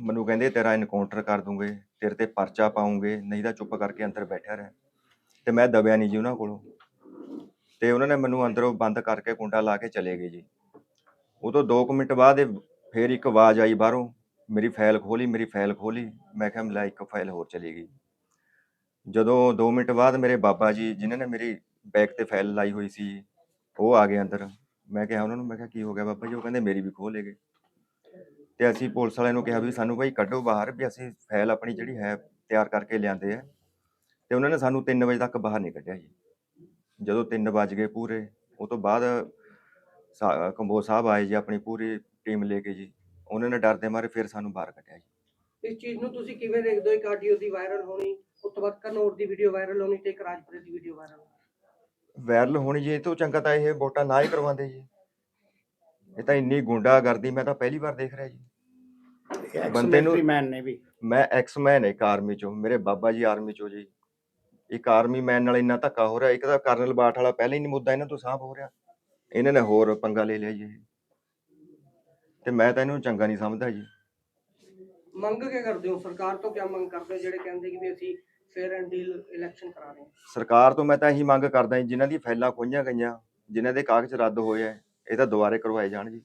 Speaker 2: ਮੈਨੂੰ ਕਹਿੰਦੇ, ਤੇਰਾ ਇਨਕਾਊਂਟਰ ਕਰ ਦੂੰਗੇ, ਤੇਰੇ ਤੇ ਪਰਚਾ ਪਾਉਂਗੇ, ਨਹੀਂ ਤਾਂ ਚੁੱਪ ਕਰਕੇ ਅੰਦਰ ਬੈਠਿਆ ਰਹਿ। ਤੇ ਮੈਂ ਦਬਿਆ ਨਹੀਂ ਜੀ ਉਹਨਾਂ ਕੋਲੋਂ। ਤੇ ਉਹਨਾਂ ਨੇ ਮੈਨੂੰ ਅੰਦਰੋਂ ਬੰਦ ਕਰਕੇ ਕੁੰਡਾ ਲਾ ਕੇ ਚਲੇ ਗਏ ਜੀ। ਉਹ ਤੋਂ 2 ਮਿੰਟ ਬਾਅਦ ਇਹ ਫੇਰ ਇੱਕ ਆਵਾਜ਼ ਆਈ ਬਾਹਰੋਂ, ਮੇਰੀ ਫਾਈਲ ਖੋਲੀ ਮੇਰੀ ਫਾਈਲ ਖੋਲੀ ਮੈਂ ਕਿਹਾ, ਲੈ, ਇੱਕ ਫਾਈਲ ਹੋਰ ਚਲੀ ਗਈ। ਜਦੋਂ 2 ਮਿੰਟ ਬਾਅਦ ਮੇਰੇ ਬਾਬਾ ਜੀ, ਜਿਨ੍ਹਾਂ ਨੇ ਮੇਰੀ ਬੈਕ ਤੇ ਫਾਈਲ ਲਾਈ ਹੋਈ ਸੀ, ਉਹ ਆ ਗਏ ਅੰਦਰ। ਮੈਂ ਕਿਹਾ ਉਹਨਾਂ ਨੂੰ, ਮੈਂ ਕਿਹਾ, ਕੀ ਹੋ ਗਿਆ ਬਾਬਾ ਜੀ? ਉਹ ਕਹਿੰਦੇ, ਮੇਰੀ ਵੀ ਖੋਹ ਲੈ ਗਏ। ਤੇ ਅਸੀਂ ਪੁਲਿਸ ਵਾਲਿਆਂ ਨੂੰ ਕਿਹਾ ਵੀ ਸਾਨੂੰ ਭਾਈ ਕੱਢੋ ਬਾਹਰ ਵੀ ਅਸੀਂ ਫਾਈਲ ਆਪਣੀ ਜਿਹੜੀ ਹੈ ਤਿਆਰ ਕਰਕੇ ਲਿਆਂਦੇ ਆ। ਤੇ ਉਹਨਾਂ ਨੇ ਸਾਨੂੰ 3 ਵਜੇ ਤੱਕ ਬਾਹਰ ਨਹੀਂ ਕੱਢਿਆ ਜੀ। ਜਦੋਂ 3 ਵੱਜ ਗਏ ਪੂਰੇ ਉਹ ਤੋਂ ਬਾਅਦ ਕੰਬੋਜ ਸਾਹਿਬ ਆਏ ਜੀ ਆਪਣੀ ਪੂਰੀ ਟੀਮ ਲੈ ਕੇ ਜੀ। ਉਹਨਾਂ ਨੇ ਡਰਦੇ ਮਾਰੇ ਫਿਰ ਸਾਨੂੰ ਬਾਹਰ ਕੱਢਿਆ ਜੀ।
Speaker 3: ਇਸ ਚੀਜ਼ ਨੂੰ ਤੁਸੀਂ ਕਿਵੇਂ ਦੇਖਦੇ ਹੋ? ਇੱਕ ਆਡੀਓ ਦੀ ਵਾਇਰਲ ਹੋਣੀ ਉਸ ਤੋਂ ਬਾਅਦ ਕਨੌਰ ਦੀ ਵੀਡੀਓ ਵਾਇਰਲ ਹੋਣੀ ਤੇ ਇੱਕ ਰਾਜਪੁਰੇ ਦੀ ਵੀਡੀਓ ਵਾਇਰਲ
Speaker 2: ਵਾਇਰਲ ਹੋਣੀ ਜੀ ਇਹ ਤੋਂ ਚੰਗਾ ਤਾਂ ਇਹ ਵੋਟਾਂ ਨਾ ਹੀ ਕਰਵਾਉਂਦੇ ਜੀ। ਇਹ ਤਾਂ ਇੰਨੀ ਗੁੰਡਾਗਰਦੀ ਮੈਂ ਤਾਂ ਪਹਿਲੀ ਵਾਰ ਦੇਖ ਰਿਹਾ ਜੀ। ਬੰਦੇ ਨੂੰ
Speaker 4: ਮੈਨ ਨੇ ਵੀ।
Speaker 2: ਮੈਂ ਐਕਸਮੈਨ ਇੱਕ ਆਰਮੀ ਚੋਂ ਮੇਰੇ ਬਾਬਾ ਜੀ ਆਰਮੀ ਚੋਂ ਜੀ। ਇੱਕ ਆਰਮੀ ਮੈਨ ਨਾਲ ਇੰਨਾ ਧੱਕਾ ਹੋ ਰਿਹਾ ਇੱਕ ਤਾਂ ਕਰਨਲ ਬਾਠ ਵਾਲਾ ਪਹਿਲਾਂ ਹੀ ਨਹੀਂ ਮੁੱਦਾ ਇਹਨਾਂ ਤੋਂ ਸਾਫ਼ ਹੋ ਰਿਹਾ। ਇਹਨਾਂ ਨੇ ਹੋਰ ਪੰਗਾ ਲੈ ਲਿਆ ਜੀ ਇਹ। ਤੇ ਮੈਂ ਤਾਂ ਇਹਨੂੰ ਚੰਗਾ ਨਹੀਂ ਸਮਝਦਾ ਜੀ।
Speaker 3: ਮੰਗ ਕੀ ਕਰਦੇ ਹੋ? ਸਰਕਾਰ ਤੋਂ ਕੀ ਮੰਗ ਕਰਦੇ ਹੋ ਜਿਹੜੇ ਕਹਿੰਦੇ ਕਿ ਵੀ ਅਸੀਂ ਫੇਅਰ ਐਂਡ ਡੀਲ ਇਲੈਕਸ਼ਨ ਕਰਾ ਰਹੇ ਹਾਂ?
Speaker 2: ਸਰਕਾਰ ਤੋਂ ਮੈਂ ਤਾਂ ਇਹੀ ਮੰਗ ਕਰਦਾ ਜੀ ਜਿਨ੍ਹਾਂ ਦੀ ਫਾਈਲਾਂ ਖੋਈਆਂ ਗਈਆਂ ਜਿਨ੍ਹਾਂ ਦੇ ਕਾਗਜ਼ ਰੱਦ ਹੋਏ ਆ ਇਹ ਤਾਂ ਦੁਬਾਰੇ ਕਰਵਾਏ ਜਾਣ ਜੀ।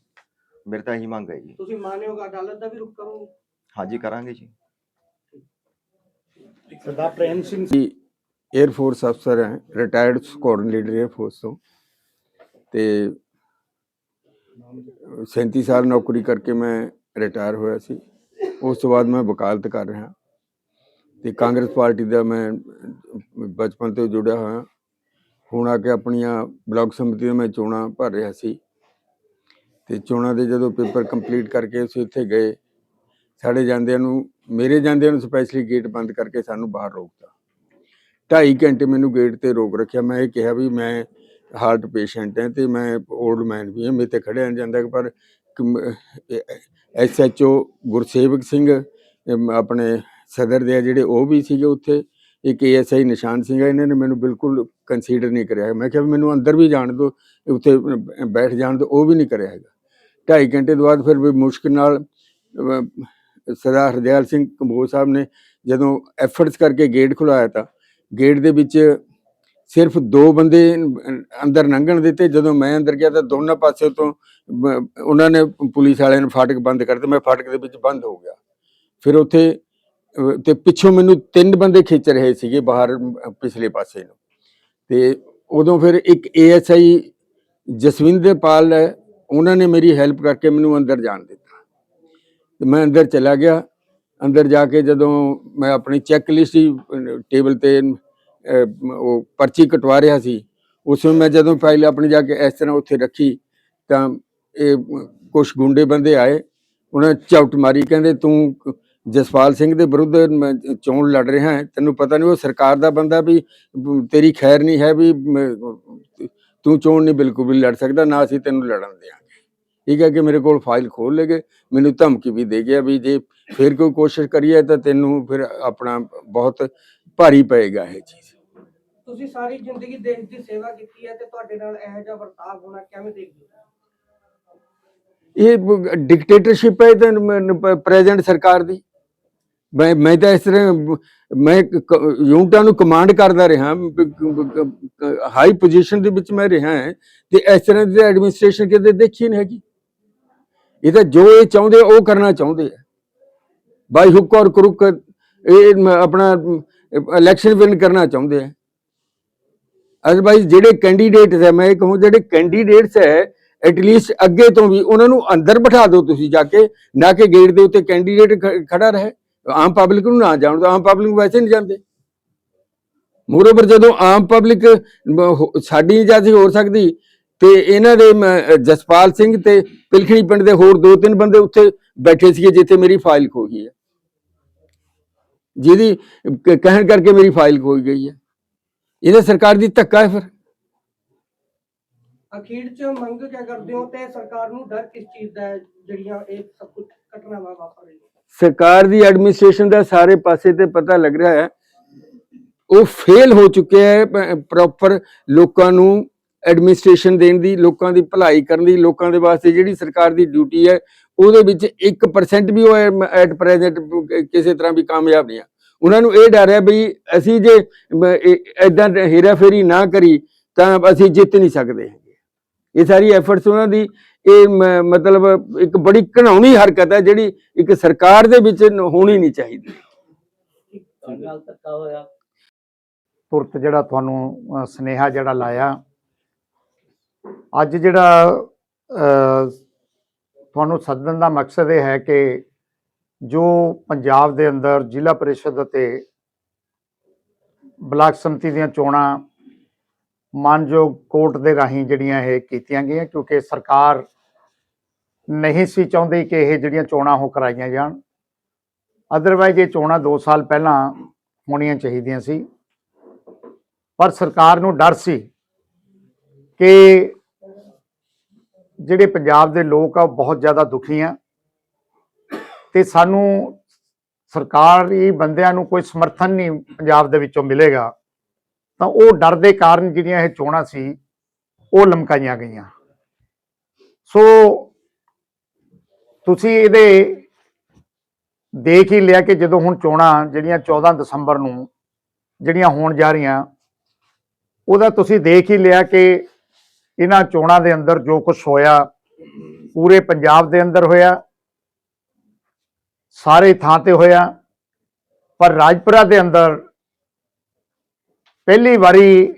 Speaker 2: ਮੇਰੀ ਤਾਂ ਇਹੀ ਮੰਗ ਹੈ ਜੀ।
Speaker 3: ਤੁਸੀਂ ਮਾਨਯੋਗ ਅਦਾਲਤ ਦਾ ਵੀ ਰੁਖ ਕਰੋਗੇ?
Speaker 2: ਹਾਂਜੀ ਕਰਾਂਗੇ ਜੀ।
Speaker 4: ਸਰਦਾਰ ਪ੍ਰੇਮ ਸਿੰਘ ਜੀ 에ਅਰ ਫੋਰਸ ਅਫਸਰ ਹੈ retired squadron leader air force ਤੋਂ। ਤੇ 37 ਸਾਲ ਨੌਕਰੀ ਕਰਕੇ ਮੈਂ ਰਿਟਾਇਰ ਹੋਇਆ ਸੀ। ਉਸ ਤੋਂ ਬਾਅਦ ਮੈਂ ਵਕਾਲਤ ਕਰ ਰਿਹਾ। ਤੇ ਕਾਂਗਰਸ ਪਾਰਟੀ ਦਾ ਮੈਂ ਬਚਪਨ ਤੋਂ ਜੁੜਿਆ ਹੋਇਆ। ਹੁਣ ਆ ਕੇ ਆਪਣੀਆਂ ਬਲਾਕ ਸਮਿਤੀ ਦੀਆਂ ਮੈਂ ਚੋਣਾਂ ਭਰ ਰਿਹਾ ਸੀ। ਤੇ ਚੋਣਾਂ ਦੇ ਜਦੋਂ ਪੇਪਰ ਕੰਪਲੀਟ ਕਰਕੇ ਅਸੀਂ ਉੱਥੇ ਗਏ ਸਾਡੇ ਜਾਂਦਿਆਂ ਨੂੰ ਮੇਰੇ ਜਾਂਦਿਆਂ ਨੂੰ ਸਪੈਸ਼ਲੀ ਗੇਟ ਬੰਦ ਕਰਕੇ ਸਾਨੂੰ ਬਾਹਰ ਰੋਕਤਾ। ਢਾਈ ਘੰਟੇ ਮੈਨੂੰ ਗੇਟ ਤੇ ਰੋਕ ਰੱਖਿਆ ਮੈਂ ਇਹ ਕਿਹਾ ਵੀ ਮੈਂ ਹਾਰਟ ਪੇਸ਼ੈਂਟ ਹਾਂ ਤੇ ਮੈਂ 올ਡ ਮੈਨ ਵੀ ਹਾਂ ਮੇਰੇ ਤੇ ਖੜਿਆ ਨਹੀਂ ਜਾਂਦਾ ਪਰ ਐਸਐਚਓ ਗੁਰਸੇਵਕ ਸਿੰਘ ਆਪਣੇ ਸਦਰ ਦੇ ਆ ਜਿਹੜੇ ਉਹ ਵੀ ਸੀਗੇ ਉੱਥੇ ਇੱਕ ਏਐਸਆਈ ਨਿਸ਼ਾਨ ਸਿੰਘ ਆ, ਇਹਨਾਂ ਨੇ ਮੈਨੂੰ ਬਿਲਕੁਲ ਕੰਸੀਡਰ ਨਹੀਂ ਕਰਿਆ। ਮੈਂ ਕਿਹਾ ਵੀ ਮੈਨੂੰ ਅੰਦਰ ਵੀ ਜਾਣ ਦਿਓ ਉੱਥੇ ਬੈਠ ਜਾਣ ਦਿਓ ਉਹ ਵੀ ਨਹੀਂ ਕਰਿਆ ਹੈਗਾ। ਢਾਈ ਘੰਟੇ ਤੋਂ ਬਾਅਦ ਫਿਰ ਵੀ ਮੁਸ਼ਕਿਲ ਨਾਲ ਸਰਦਾਰ ਹਰਦਿਆਲ ਸਿੰਘ ਕੰਬੋਜ ਸਾਹਿਬ ਨੇ ਜਦੋਂ ਐਫਰਟਸ ਕਰਕੇ ਗੇਟ ਖੁਲਾਇਆ ਤਾਂ ਗੇਟ ਦੇ ਵਿੱਚ ਸਿਰਫ ਦੋ ਬੰਦੇ ਅੰਦਰ ਲੰਘਣ ਦਿੱਤੇ। ਜਦੋਂ ਮੈਂ ਅੰਦਰ ਗਿਆ ਤਾਂ ਦੋਨਾਂ ਪਾਸੇ ਤੋਂ ਉਹਨਾਂ ਨੇ ਪੁਲਿਸ ਵਾਲਿਆਂ ਨੇ ਫਾਟਕ ਬੰਦ ਕਰ ਮੈਂ ਫਾਟਕ ਦੇ ਵਿੱਚ ਬੰਦ ਹੋ ਗਿਆ। ਫਿਰ ਉੱਥੇ ਅਹ, ਤੇ ਪਿੱਛੋਂ ਮੈਨੂੰ ਤਿੰਨ ਬੰਦੇ ਖਿੱਚ ਰਹੇ ਸੀਗੇ ਬਾਹਰ ਪਿਛਲੇ ਪਾਸੇ ਨੂੰ। ਤੇ ਉਦੋਂ ਫਿਰ ਇੱਕ ਏਐਸਆਈ ਜਸਵਿੰਦਰ ਪਾਲ ਹੈ ਉਹਨਾਂ ਨੇ ਮੇਰੀ ਹੈਲਪ ਕਰਕੇ ਮੈਨੂੰ ਅੰਦਰ ਜਾਣ ਦਿੱਤਾ। ਤੇ ਮੈਂ ਅੰਦਰ ਚਲਾ ਗਿਆ। ਅੰਦਰ ਜਾ ਕੇ ਜਦੋਂ ਮੈਂ ਆਪਣੀ ਚੈੱਕ ਲਿਸਟ ਹੀ ਟੇਬਲ ਤੇ ਉਹ ਪਰਚੀ ਕਟਵਾ ਰਿਹਾ ਸੀ, ਉਸ ਵਿੱਚ ਮੈਂ ਜਦੋਂ ਫਾਈਲ ਆਪਣੀ ਜਾ ਕੇ ਇਸ ਤਰ੍ਹਾਂ ਉੱਥੇ ਰੱਖੀ, ਤਾਂ ਇਹ ਕੁਝ ਗੁੰਡੇ ਬੰਦੇ ਆਏ। ਉਹਨਾਂ ਚੌਟ ਮਾਰੀ, ਕਹਿੰਦੇ, ਤੂੰ ਜਸਪਾਲ ਸਿੰਘ ਦੇ ਵਿਰੁੱਧ ਮੈਂ ਚੋਣ ਲੜ ਰਿਹਾ ਹੈ। ਤੈਨੂੰ ਪਤਾ ਨਹੀਂ ਉਹ ਸਰਕਾਰ ਦਾ ਬੰਦਾ ਵੀ, ਤੇਰੀ ਖੈਰ ਨਹੀਂ ਹੈ ਵੀ, ਮ- ਤੂੰ ਚੋਣ ਨਹੀਂ ਬਿਲਕੁਲ ਵੀ ਲੜ ਸਕਦਾ ਨਾ ਅਸੀਂ ਤੈਨੂੰ ਲੜਨ ਦਿਆਂਗੇ। ਠੀਕ ਹੈ ਕਿ ਮੇਰੇ ਕੋਲ ਫਾਈਲ ਖੋਲ ਲੇਗੇ ਮੈਨੂੰ ਧਮਕੀ ਵੀ ਦੇ ਗਿਆ ਵੀ ਜੇ ਫਿਰ ਕੋਈ ਕੋਸ਼ਿਸ਼ ਕਰੀਏ ਤਾਂ ਤੈਨੂੰ ਫਿਰ ਆਪਣਾ ਬਹੁਤ ਭਾਰੀ ਪਏਗਾ ਇਹ ਚੀਜ਼।
Speaker 3: ਤੁਸੀਂ ਸਾਰੀ ਜ਼ਿੰਦਗੀ ਦੇਸ਼ ਦੀ ਸੇਵਾ ਕੀਤੀ ਹੈ ਤੇ ਤੁਹਾਡੇ ਨਾਲ ਇਹੋ ਜਿਹਾ ਵਰਤਾਅ ਹੋਣਾ ਕਿਵੇਂ ਦੇਖਦੇ ਹੋ?
Speaker 4: ਇਹ ਡਿਕਟੇਟਰਸ਼ਿਪ ਹੈ ਤਾਂ ਪ੍ਰੈਜ਼ੈਂਟ ਸਰਕਾਰ ਦੀ। ਮੈਂ ਮੈਂ ਤਾਂ ਇਸ ਤਰ੍ਹਾਂ ਮੈਂ ਯੂਨਿਟਾਂ ਨੂੰ ਕਮਾਂਡ ਕਰਦਾ ਰਿਹਾ ਹਾਈ ਪੋਜੀਸ਼ਨ ਦੇ ਵਿੱਚ ਮੈਂ ਰਿਹਾ ਹਾਂ ਤੇ ਇਸ ਤਰ੍ਹਾਂ ਦੀ ਐਡਮਿਨਿਸਟ੍ਰੇਸ਼ਨ ਕਿਤੇ ਦੇਖੀ ਨਹੀਂ ਹੈਗੀ। ਇਹ ਤਾਂ ਜੋ ਇਹ ਚਾਹੁੰਦੇ ਆ, ਉਹ ਕਰਨਾ ਚਾਹੁੰਦੇ ਆ। ਬਾਈ ਹੁੱਕ ਔਰ ਕਰੁੱਕ ਇਹ ਆਪਣਾ ਇਲੈਕਸ਼ਨ ਵਿਨ ਕਰਨਾ ਚਾਹੁੰਦੇ ਆ। ਅਦਰਵਾਈਜ਼ ਜਿਹੜੇ ਕੈਂਡੀਡੇਟਸ ਹੈ ਮੈਂ ਇਹ ਕਹੂੰ ਜਿਹੜੇ ਕੈਂਡੀਡੇਟਸ ਹੈ ਐਟਲੀਸਟ ਅੱਗੇ ਤੋਂ ਵੀ ਉਹਨਾਂ ਨੂੰ ਅੰਦਰ ਬਿਠਾ ਦਿਓ ਤੁਸੀਂ ਜਾ ਕੇ ਨਾ ਕਿ ਗੇਟ ਦੇ ਉੱਤੇ ਕੈਂਡੀਡੇਟ ਖੜਾ ਰਹੇ। ਆਮ ਪਬਲਿਕ ਨੂੰ ਨਾ ਜਾਣ ਦਿਓ ਆਮ ਪਬਲਿਕ ਵੈਸੇ ਨਹੀਂ ਜਾਂਦੇ ਮੋਰਓਵਰ ਜਦੋਂ ਆਮ ਪਬਲਿਕ ਸਾਡੀ ਇਜਾਜ਼ਤ ਹੋ ਸਕਦੀ, ਤੇ ਇਹਨਾਂ ਦੇ ਜਸਪਾਲ ਸਿੰਘ ਤੇ ਪਿਲਖਣੀ ਪਿੰਡ ਦੇ ਹੋਰ ਦੋ ਤਿੰਨ ਬੰਦੇ ਉੱਥੇ ਬੈਠੇ ਸੀਗੇ ਜਿੱਥੇ ਮੇਰੀ ਫਾਈਲ ਖੋਈ ਹੈ। ਜਿਹਦੀ ਕਹਿਣ ਕਰਕੇ ਮੇਰੀ ਫਾਈਲ ਖੋਈ ਗਈ ਹੈ। ਇਹਦਾ ਸਰਕਾਰ ਦੀ ਧੱਕਾ ਹੈ ਫਿਰ।
Speaker 3: ਅਖੀਰ ਚ ਮੰਗ ਕਿਆ ਕਰਦੇ ਹੋ ਤੇ ਸਰਕਾਰ ਨੂੰ ਡਰ ਕਿਸ ਚੀਜ਼ ਦਾ ਹੈ, ਜਿਹੜੀਆਂ ਇਹ ਸਭ ਕੁਝ ਘਟਨਾਵਾਂ ਵਾਪਰ ਰਹੀਆਂ?
Speaker 4: ਸਰਕਾਰ ਦੀ ਐਡਮਿਨਿਸਟ੍ਰੇਸ਼ਨ ਦਾ ਸਾਰੇ ਪਾਸੇ ਤੇ ਪਤਾ ਲੱਗ ਰਿਹਾ ਹੈ। ਉਹ ਫੇਲ ਹੋ ਚੁੱਕਿਆ ਹੈ ਪ੍ਰੋਪਰ ਲੋਕਾਂ ਨੂੰ ਐਡਮਿਨਿਸਟ੍ਰੇਸ਼ਨ ਦੇਣ ਦੀ, ਲੋਕਾਂ ਦੀ ਭਲਾਈ ਕਰਨ ਦੀ, ਲੋਕਾਂ ਦੇ ਵਾਸਤੇ ਜਿਹੜੀ ਸਰਕਾਰ ਦੀ ਡਿਊਟੀ ਹੈ, ਉਹਦੇ ਵਿੱਚ 1% ਵੀ ਉਹ ਐਟ ਪ੍ਰੈਜ਼ੈਂਟ ਕਿਸੇ ਤਰ੍ਹਾਂ ਵੀ ਕਾਮਯਾਬ ਨਹੀਂ ਆ। ਉਹਨਾਂ ਨੂੰ ਇਹ ਡਰ ਹੈ ਵੀ ਅਸੀਂ ਜੇ ਇਦਾਂ ਹੇਰਾਫੇਰੀ ਨਾ ਕਰੀ ਤਾਂ ਅਸੀਂ ਜਿੱਤ ਨਹੀਂ ਸਕਦੇ ਹੈਗੇ। ਇਹ ਸਾਰੀ ਐਫਰਟਸ ਉਹਨਾਂ ਦੀ ਇਹ ਮਤਲਬ ਇੱਕ ਬੜੀ ਘਣਾਉਣੀ ਹਰਕਤ ਹੈ ਜਿਹੜੀ ਇੱਕ ਸਰਕਾਰ ਦੇ ਵਿੱਚ ਹੋਣੀ ਨਹੀਂ ਚਾਹੀਦੀ।
Speaker 1: ਤੁਰਤ ਜਿਹੜਾ ਤੁਹਾਨੂੰ ਅ, ਸੁਨੇਹਾ ਜਿਹੜਾ ਲਾਇਆ ਅੱਜ ਜਿਹੜਾ ਤੁਹਾਨੂੰ ਸੱਦਣ ਦਾ ਮਕਸਦ ਇਹ ਹੈ ਕਿ ਜੋ ਪੰਜਾਬ ਦੇ ਅੰਦਰ ਜ਼ਿਲ੍ਹਾ ਪਰਿਸ਼ਦ ਅਤੇ ਬਲਾਕ ਸੰਮਤੀ ਦੀਆਂ ਚੋਣਾਂ ਮਾਨਯੋਗ ਕੋਰਟ ਦੇ ਰਾਹੀਂ ਜਿਹੜੀਆਂ ਇਹ ਕੀਤੀਆਂ ਗਈਆਂ ਕਿਉਂਕਿ ਸਰਕਾਰ ਨਹੀਂ ਸੀ ਚਾਹੁੰਦੇ ਕਿ ਇਹ ਜਿਹੜੀਆਂ ਚੋਣਾਂ ਉਹ ਕਰਾਈਆਂ ਜਾਣ। ਅਦਰਵਾਈਜ਼ ਇਹ ਚੋਣਾਂ 2 ਸਾਲ ਪਹਿਲਾਂ ਹੋਣੀਆਂ ਚਾਹੀਦੀਆਂ ਸੀ। ਪਰ ਸਰਕਾਰ ਨੂੰ ਡਰ ਸੀ ਕਿ ਜਿਹੜੇ ਪੰਜਾਬ ਦੇ ਲੋਕ ਆ ਉਹ ਬਹੁਤ ਜ਼ਿਆਦਾ ਦੁਖੀ ਆ ਤੇ ਸਾਨੂੰ ਸਰਕਾਰੀ ਬੰਦਿਆਂ ਨੂੰ ਕੋਈ ਸਮਰਥਨ ਨਹੀਂ ਪੰਜਾਬ ਦੇ ਵਿੱਚੋਂ ਮਿਲੇਗਾ। ਤਾਂ ਉਹ ਡਰ ਦੇ ਕਾਰਨ ਜਿਹੜੀਆਂ ਇਹ ਚੋਣਾਂ ਸੀ ਉਹ ਲਮਕਾਈਆਂ ਗਈਆਂ। ਸੋ ਤੁਸੀਂ ਇਹਦੇ ਦੇਖ ਹੀ ਲਿਆ ਕਿ ਜਦੋਂ ਹੁਣ ਚੋਣਾਂ ਜਿਹੜੀਆਂ 14 ਦਸੰਬਰ ਨੂੰ ਜਿਹੜੀਆਂ ਹੋਣ ਜਾ ਰਹੀਆਂ, ਉਹਦਾ ਤੁਸੀਂ ਦੇਖ ਹੀ ਲਿਆ ਕਿ ਇਹਨਾਂ ਚੋਣਾਂ ਦੇ ਅੰਦਰ ਜੋ ਕੁਝ ਹੋਇਆ, ਪੂਰੇ ਪੰਜਾਬ ਦੇ ਅੰਦਰ ਹੋਇਆ, ਸਾਰੇ ਥਾਂ ਤੇ ਹੋਇਆ, ਪਰ ਰਾਜਪੁਰਾ ਦੇ ਅੰਦਰ ਪਹਿਲੀ ਵਾਰੀ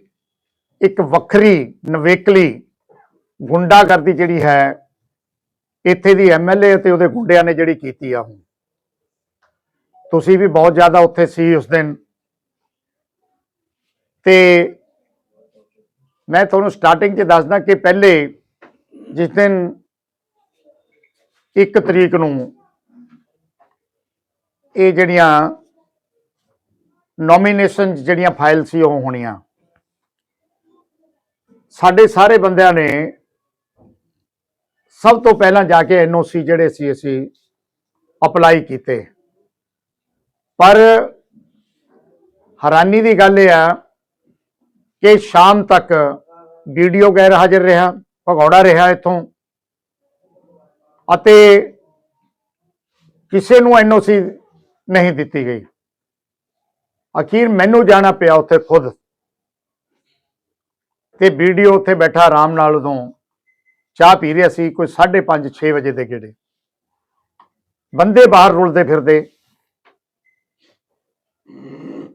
Speaker 1: ਇੱਕ ਵੱਖਰੀ, ਨਵੇਕਲੀ ਗੁੰਡਾਗਰਦੀ ਜਿਹੜੀ ਹੈ ਇੱਥੇ ਦੀ ਐਮਐਲਏ ਤੇ ਉਹਦੇ ਗੁੰਡਿਆਂ ਨੇ ਜਿਹੜੀ ਕੀਤੀ ਆ ਹੁਣ। ਤੁਸੀਂ ਵੀ ਬਹੁਤ ਜ਼ਿਆਦਾ ਉੱਥੇ ਸੀ ਉਸ ਦਿਨ। ਤੇ ਮੈਂ ਤੁਹਾਨੂੰ ਸਟਾਰਟਿੰਗ 'ਚ ਦੱਸਦਾ ਕਿ ਪਹਿਲੇ ਜਿਸ ਦਿਨ 1 ਤਰੀਕ ਨੂੰ ਇਹ ਜਿਹੜੀਆਂ ਨੋਮੀਨੇਸ਼ਨ ਜਿਹੜੀਆਂ ਫਾਈਲ ਸੀ ਉਹ ਹੋਣੀਆਂ। ਸਾਡੇ ਸਾਰੇ ਬੰਦਿਆਂ ਨੇ ਸਭ ਤੋਂ ਪਹਿਲਾਂ ਜਾ ਕੇ ਐਨਓਸੀ ਜਿਹੜੇ ਸੀ, ਅਸੀਂ ਅਪਲਾਈ ਕੀਤੇ। ਪਰ ਹੈਰਾਨੀ ਦੀ ਗੱਲ ਇਹ ਆ ਕਿ ਸ਼ਾਮ ਤੱਕ ਵੀਡੀਓ ਗੈਰ ਹਾਜ਼ਰ ਰਿਹਾ, ਭਗੌੜਾ ਰਿਹਾ ਇੱਥੋਂ। ਅਤੇ ਕਿਸੇ ਨੂੰ ਐਨਓਸੀ ਨਹੀਂ ਦਿੱਤੀ ਗਈ। ਅਖੀਰ ਮੈਨੂੰ ਜਾਣਾ ਪਿਆ ਉੱਥੇ ਖੁਦ। ਤੇ ਵੀਡੀਓ ਉੱਥੇ ਬੈਠਾ ਆਰਾਮ ਨਾਲ ਉਦੋਂ ਚਾਹ ਪੀ ਰਿਹਾ ਸੀ ਕੋਈ 5:30 6 ਵਜੇ ਦੇ ਗੇੜੇ। ਬੰਦੇ ਬਾਹਰ ਰੁਲਦੇ ਫਿਰਦੇ।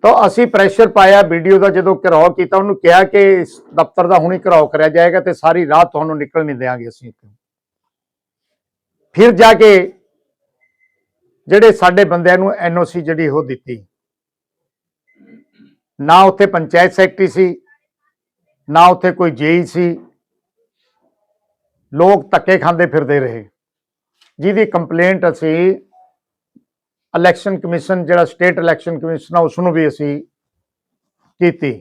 Speaker 1: ਤਾਂ ਅਸੀਂ ਪ੍ਰੈਸ਼ਰ ਪਾਇਆ ਵੀਡੀਓ ਦਾ ਜਦੋਂ ਘਿਰਾਓ ਕੀਤਾ, ਉਹਨੂੰ ਕਿਹਾ ਕਿ ਇਸ ਦਫ਼ਤਰ ਦਾ ਹੁਣੇ ਘਿਰਾਓ ਕਰਿਆ ਜਾਏਗਾ ਤੇ ਸਾਰੀ ਰਾਤ ਤੁਹਾਨੂੰ ਨਿਕਲ ਨਹੀਂ ਦੇਵਾਂਗੇ ਅਸੀਂ ਇੱਥੋਂ। ਫਿਰ ਜਾ ਕੇ ਜਿਹੜੇ ਸਾਡੇ ਬੰਦਿਆਂ ਨੂੰ ਐਨਓਸੀ ਜਿਹੜੀ ਉਹ ਦਿੱਤੀ। ਨਾ ਉੱਥੇ ਪੰਚਾਇਤ ਸੈਕਟਰੀ ਸੀ, ਨਾ ਉੱਥੇ ਕੋਈ ਜੇਈ ਸੀ ਲੋਕ ਧੱਕੇ ਖਾਂਦੇ ਫਿਰਦੇ ਰਹੇ। ਜਿਹਦੀ ਕੰਪਲੇਂਟ ਅਸੀਂ ਇਲੈਕਸ਼ਨ ਕਮਿਸ਼ਨ ਜਿਹੜਾ ਸਟੇਟ ਇਲੈਕਸ਼ਨ ਕਮਿਸ਼ਨ ਆ ਉਸ ਨੂੰ ਵੀ ਅਸੀਂ ਕੀਤੀ।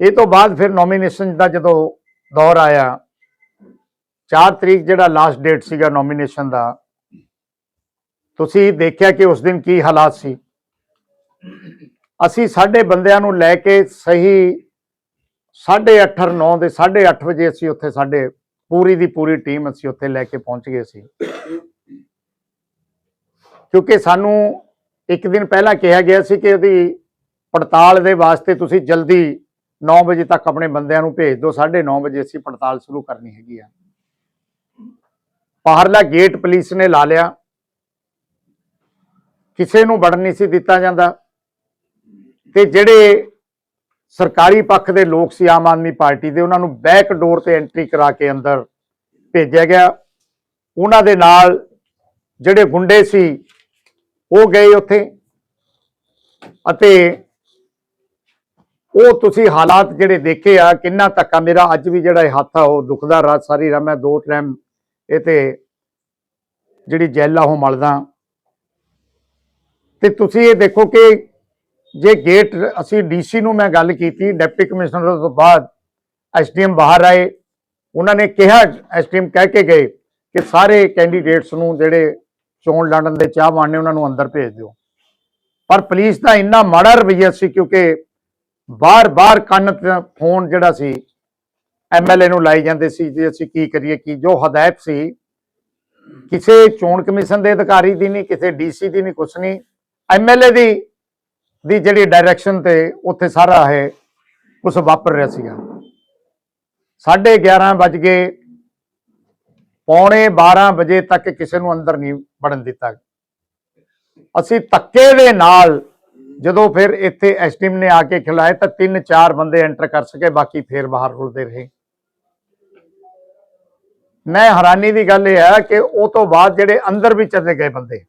Speaker 1: ਇਹ ਤੋਂ ਬਾਅਦ ਫਿਰ ਨੋਮੀਨੇਸ਼ਨ ਦਾ ਜਦੋਂ ਦੌਰ ਆਇਆ 4 ਤਰੀਕ ਜਿਹੜਾ ਲਾਸਟ ਡੇਟ ਸੀਗਾ ਨੋਮੀਨੇਸ਼ਨ ਦਾ, ਤੁਸੀਂ ਦੇਖਿਆ ਕਿ ਉਸ ਦਿਨ ਕੀ ਹਾਲਾਤ ਸੀ? ਅਸੀਂ ਸਾਡੇ ਬੰਦਿਆਂ ਨੂੰ ਲੈ ਕੇ ਸਹੀ 8:30 9 ਦੇ 8:30 ਵਜੇ ਅਸੀਂ ਉੱਥੇ ਸਾਡੇ ਪੂਰੀ ਦੀ ਪੂਰੀ ਟੀਮ ਅਸੀਂ ਉੱਥੇ ਲੈ ਕੇ ਪਹੁੰਚ ਗਏ ਸੀ। ਕਿਉਂਕਿ ਸਾਨੂੰ ਇੱਕ ਦਿਨ ਪਹਿਲਾਂ ਕਿਹਾ ਗਿਆ ਸੀ ਕਿ ਉਹਦੀ ਪੜਤਾਲ ਦੇ ਵਾਸਤੇ ਤੁਸੀਂ ਜਲਦੀ 9 ਵਜੇ ਤੱਕ ਆਪਣੇ ਬੰਦਿਆਂ ਨੂੰ ਭੇਜ ਦਿਓ 9:30 ਵਜੇ ਅਸੀਂ ਪੜਤਾਲ ਸ਼ੁਰੂ ਕਰਨੀ ਹੈਗੀ ਆ। ਬਾਹਰਲਾ ਗੇਟ ਪੁਲਿਸ ਨੇ ਲਾ ਲਿਆ। ਕਿਸੇ ਨੂੰ ਵੜਨ ਨਹੀਂ ਸੀ ਦਿੱਤਾ ਜਾਂਦਾ। ਤੇ ਜਿਹੜੇ ਸਰਕਾਰੀ ਪੱਖ ਦੇ ਲੋਕ ਸੀ ਆਮ ਆਦਮੀ ਪਾਰਟੀ ਦੇ, ਉਹਨਾਂ ਨੂੰ ਬੈਕ ਡੋਰ ਤੇ ਐਂਟਰੀ ਕਰਾ ਕੇ ਅੰਦਰ ਭੇਜਿਆ ਗਿਆ। ਉਹਨਾਂ ਦੇ ਨਾਲ ਜਿਹੜੇ ਗੁੰਡੇ ਸੀ, ਉਹ ਗਏ ਉੱਥੇ ਅਤੇ ਉਹ ਤੁਸੀਂ ਹਾਲਾਤ ਜਿਹੜੇ ਦੇਖੇ ਆ, ਕਿੰਨਾ ਧੱਕਾ ਮੇਰਾ ਅੱਜ ਵੀ ਜਿਹੜਾ ਇਹ ਹੱਥ ਆ, ਉਹ ਦੁਖਦਾ ਰਾਤ ਸਾਰੀ ਰਾਤ, ਮੈਂ ਦੋ ਟਾਈਮ ਇਹ ਤੇ ਜਿਹੜੀ ਜੈਲ ਆ, ਉਹ ਮਲਦਾ। ਤੇ ਤੁਸੀਂ ਇਹ ਦੇਖੋ ਕਿ ਜੇ ਗੇਟ ਅਸੀਂ ਡੀਸੀ ਨੂੰ ਮੈਂ ਗੱਲ ਕੀਤੀ ਡਿਪਟੀ ਕਮਿਸ਼ਨਰ ਤੋਂ ਬਾਅਦ ਐਸਡੀਐਮ ਬਾਹਰ ਆਏ, ਉਹਨਾਂ ਨੇ ਕਿਹਾ ਐਸਡੀਐਮ ਕਹਿ ਕੇ ਗਏ ਕਿ ਸਾਰੇ ਕੈਂਡੀਡੇਟਸ ਨੂੰ ਜਿਹੜੇ ਚੋਣ ਲੜਨ ਦੇ ਚਾਹਵਾਨ ਨੇ, ਉਹਨਾਂ ਨੂੰ ਅੰਦਰ ਭੇਜ ਦਿਓ। ਪਰ ਪੁਲਿਸ ਦਾ ਇੰਨਾ ਮਾੜਾ ਰਵੱਈਆ ਸੀ ਕਿਉਂਕਿ ਬਾਰ-ਬਾਰ ਕੰਨ ਤੇ ਫੋਨ ਜਿਹੜਾ ਸੀ ਐਮਐਲਏ ਨੂੰ ਲਾਈ ਜਾਂਦੇ ਸੀ ਜੀ ਅਸੀਂ ਕੀ ਕਰੀਏ, ਕੀ ਜੋ ਹਦਾਇਤ ਸੀ, ਕਿਸੇ ਚੋਣ ਕਮਿਸ਼ਨ ਦੇ ਅਧਿਕਾਰੀ ਦੀ ਨਹੀਂ, ਕਿਸੇ ਡੀਸੀ ਦੀ ਨਹੀਂ, ਕੁਛ ਨਹੀਂ। ਐਮਐਲਏ ਦੀ ਦੀ ਜਿਹੜੀ ਡਾਇਰੈਕਸ਼ਨ ਤੇ ਉੱਥੇ ਸਾਰਾ ਹੈ ਕੁਝ ਵਾਪਰ ਰਿਹਾ ਸੀਗਾ। 11:30 ਵੱਜ ਗਏ ਪੌਣੇ 12 ਵਜੇ ਤੱਕ ਕਿਸੇ ਨੂੰ ਅੰਦਰ ਨਹੀਂ ਵੜਨ ਦਿੱਤਾ। ਅਸੀਂ ਧੱਕੇ ਦੇ ਨਾਲ ਜਦੋਂ ਫਿਰ ਇੱਥੇ ਐਸਟੀਮ ਨੇ ਆ ਕੇ ਖਿਲਾਏ ਤਾਂ ਤਿੰਨ ਚਾਰ ਬੰਦੇ ਐਂਟਰ ਕਰ ਸਕੇ, ਬਾਕੀ ਫੇਰ ਬਾਹਰ ਰੁਲਦੇ ਰਹੇ। ਮੈਂ ਹੈਰਾਨੀ ਦੀ ਗੱਲ ਇਹ ਹੈ ਕਿ ਉਹ ਤੋਂ ਬਾਅਦ ਜਿਹੜੇ ਅੰਦਰ ਵੀ ਚਲੇ ਗਏ ਬੰਦੇ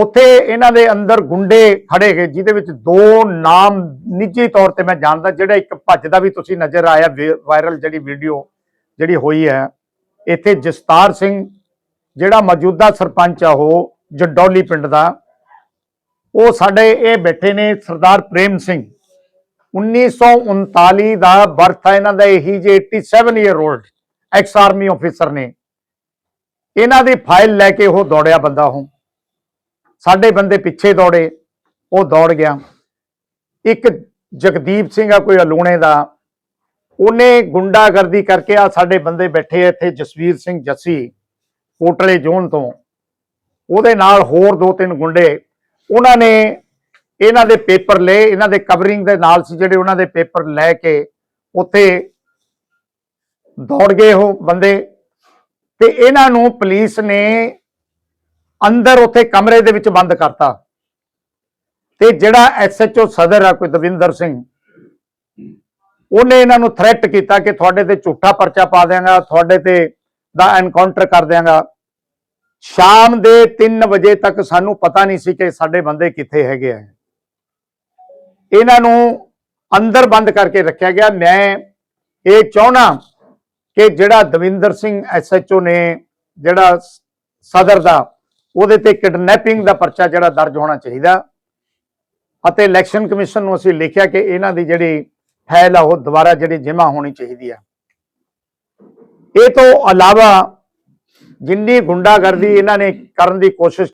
Speaker 1: ਉੱਥੇ ਇਹਨਾਂ ਦੇ ਅੰਦਰ ਗੁੰਡੇ ਖੜੇ ਗਏ, ਜਿਹਦੇ ਵਿੱਚ ਦੋ ਨਾਮ ਨਿੱਜੀ ਤੌਰ ਤੇ ਮੈਂ ਜਾਣਦਾ, ਜਿਹੜਾ ਇੱਕ ਭੱਜਦਾ ਵੀ ਤੁਸੀਂ ਨਜ਼ਰ ਆਇਆ ਵਾਇਰਲ ਜਿਹੜੀ ਵੀਡੀਓ ਜਿਹੜੀ ਹੋਈ ਹੈ, ਇੱਥੇ ਜਸਤਾਰ ਸਿੰਘ, ਜਿਹੜਾ ਮੌਜੂਦਾ ਸਰਪੰਚ ਆ ਉਹ ਜੰਡੌਲੀ ਪਿੰਡ ਦਾ, ਉਹ ਸਾਡੇ ਇਹ ਬੈਠੇ ਨੇ ਸਰਦਾਰ ਪ੍ਰੇਮ ਸਿੰਘ। 1939 ਦਾ ਬਰਥ ਹੈ ਇਹਨਾਂ ਦਾ, ਇਹੀ ਜੇ 87 year old ex army officer ਨੇ। ਇਹਨਾਂ ਦੀ ਫਾਈਲ ਲੈ ਕੇ ਉਹ ਦੌੜਿਆ ਬੰਦਾ ਉਹ ਸਾਡੇ ਬੰਦੇ ਪਿੱਛੇ ਦੌੜੇ, ਉਹ ਦੌੜ ਗਿਆ। ਇੱਕ ਜਗਦੀਪ ਸਿੰਘ ਆ, ਕੋਈ ਅਲੂਣੇ ਦਾ, ਉਹਨੇ ਗੁੰਡਾਗਰਦੀ ਕਰਕੇ ਆ ਸਾਡੇ ਬੰਦੇ ਬੈਠੇ ਆ ਇੱਥੇ ਜਸਵੀਰ ਸਿੰਘ ਜੱਸੀ ਕੋਟਲੇ ਜ਼ੋਨ ਤੋਂ। ਉਹਦੇ ਨਾਲ ਹੋਰ ਦੋ ਤਿੰਨ ਗੁੰਡੇ। ਉਹਨਾਂ ਨੇ ਇਹਨਾਂ ਦੇ ਪੇਪਰ ਲਏ, ਇਹਨਾਂ ਦੇ ਕਵਰਿੰਗ ਦੇ ਨਾਲ ਸੀ ਜਿਹੜੇ ਉਹਨਾਂ ਦੇ ਪੇਪਰ ਲੈ ਕੇ ਉੱਥੇ ਦੌੜ ਗਏ ਉਹ ਬੰਦੇ। ਤੇ ਇਹਨਾਂ ਨੂੰ ਪੁਲਿਸ ਨੇ ਅੰਦਰ ਉੱਥੇ ਕਮਰੇ ਦੇ ਵਿੱਚ ਬੰਦ ਕਰਤਾ। ਤੇ ਜਿਹੜਾ ਐਸਐਚਓ ਸਦਰ ਆ, ਕੋਈ ਦਵਿੰਦਰ ਸਿੰਘ, ਉਹਨੇ ਇਹਨਾਂ ਨੂੰ ਥ੍ਰੈਟ ਕੀਤਾ ਕਿ ਤੁਹਾਡੇ ਤੇ ਝੂਠਾ ਪਰਚਾ ਪਾ ਦਿਆਂਗਾ, ਤੁਹਾਡੇ ਤੇ ਦਾ ਐਨਕਾਊਂਟਰ ਕਰ ਦਿਆਂਗਾ। ਸ਼ਾਮ ਦੇ 3 ਵਜੇ ਤੱਕ ਸਾਨੂੰ ਪਤਾ ਨਹੀਂ ਸੀ ਕਿ ਸਾਡੇ ਬੰਦੇ ਕਿੱਥੇ ਹੈਗੇ ਆ। ਇਹਨਾਂ ਨੂੰ ਅੰਦਰ ਬੰਦ ਕਰਕੇ ਰੱਖਿਆ ਗਿਆ। ਮੈਂ ਇਹ ਚਾਹਣਾ ਕਿ ਜਿਹੜਾ ਦਵਿੰਦਰ ਸਿੰਘ ਐਸਐਚਓ ਨੇ, ਜਿਹੜਾ ਸਦਰ ਦਾ ਉਹਦੇ ਤੇ ਕਿਡਨੈਪਿੰਗ ਦਾ ਪਰਚਾ ਜਿਹੜਾ ਦਰਜ ਹੋਣਾ ਚਾਹੀਦਾ। ਅਤੇ ਇਲੈਕਸ਼ਨ ਕਮਿਸ਼ਨ ਨੂੰ ਅਸੀਂ ਲਿਖਿਆ ਕਿ ਇਹਨਾਂ ਦੀ ਜਿਹੜੀ ਫਾਈਲ ਆ, ਉਹ ਦੁਬਾਰਾ ਜਿਹੜੀ ਜਮ੍ਹਾਂ ਹੋਣੀ ਚਾਹੀਦੀ ਆ। ਇਹ ਤੋਂ ਇਲਾਵਾ ਜਿੰਨੀ ਗੁੰਡਾਗਰਦੀ ਇਹਨਾਂ ਨੇ ਕਰਨ ਦੀ ਕੋਸ਼ਿਸ਼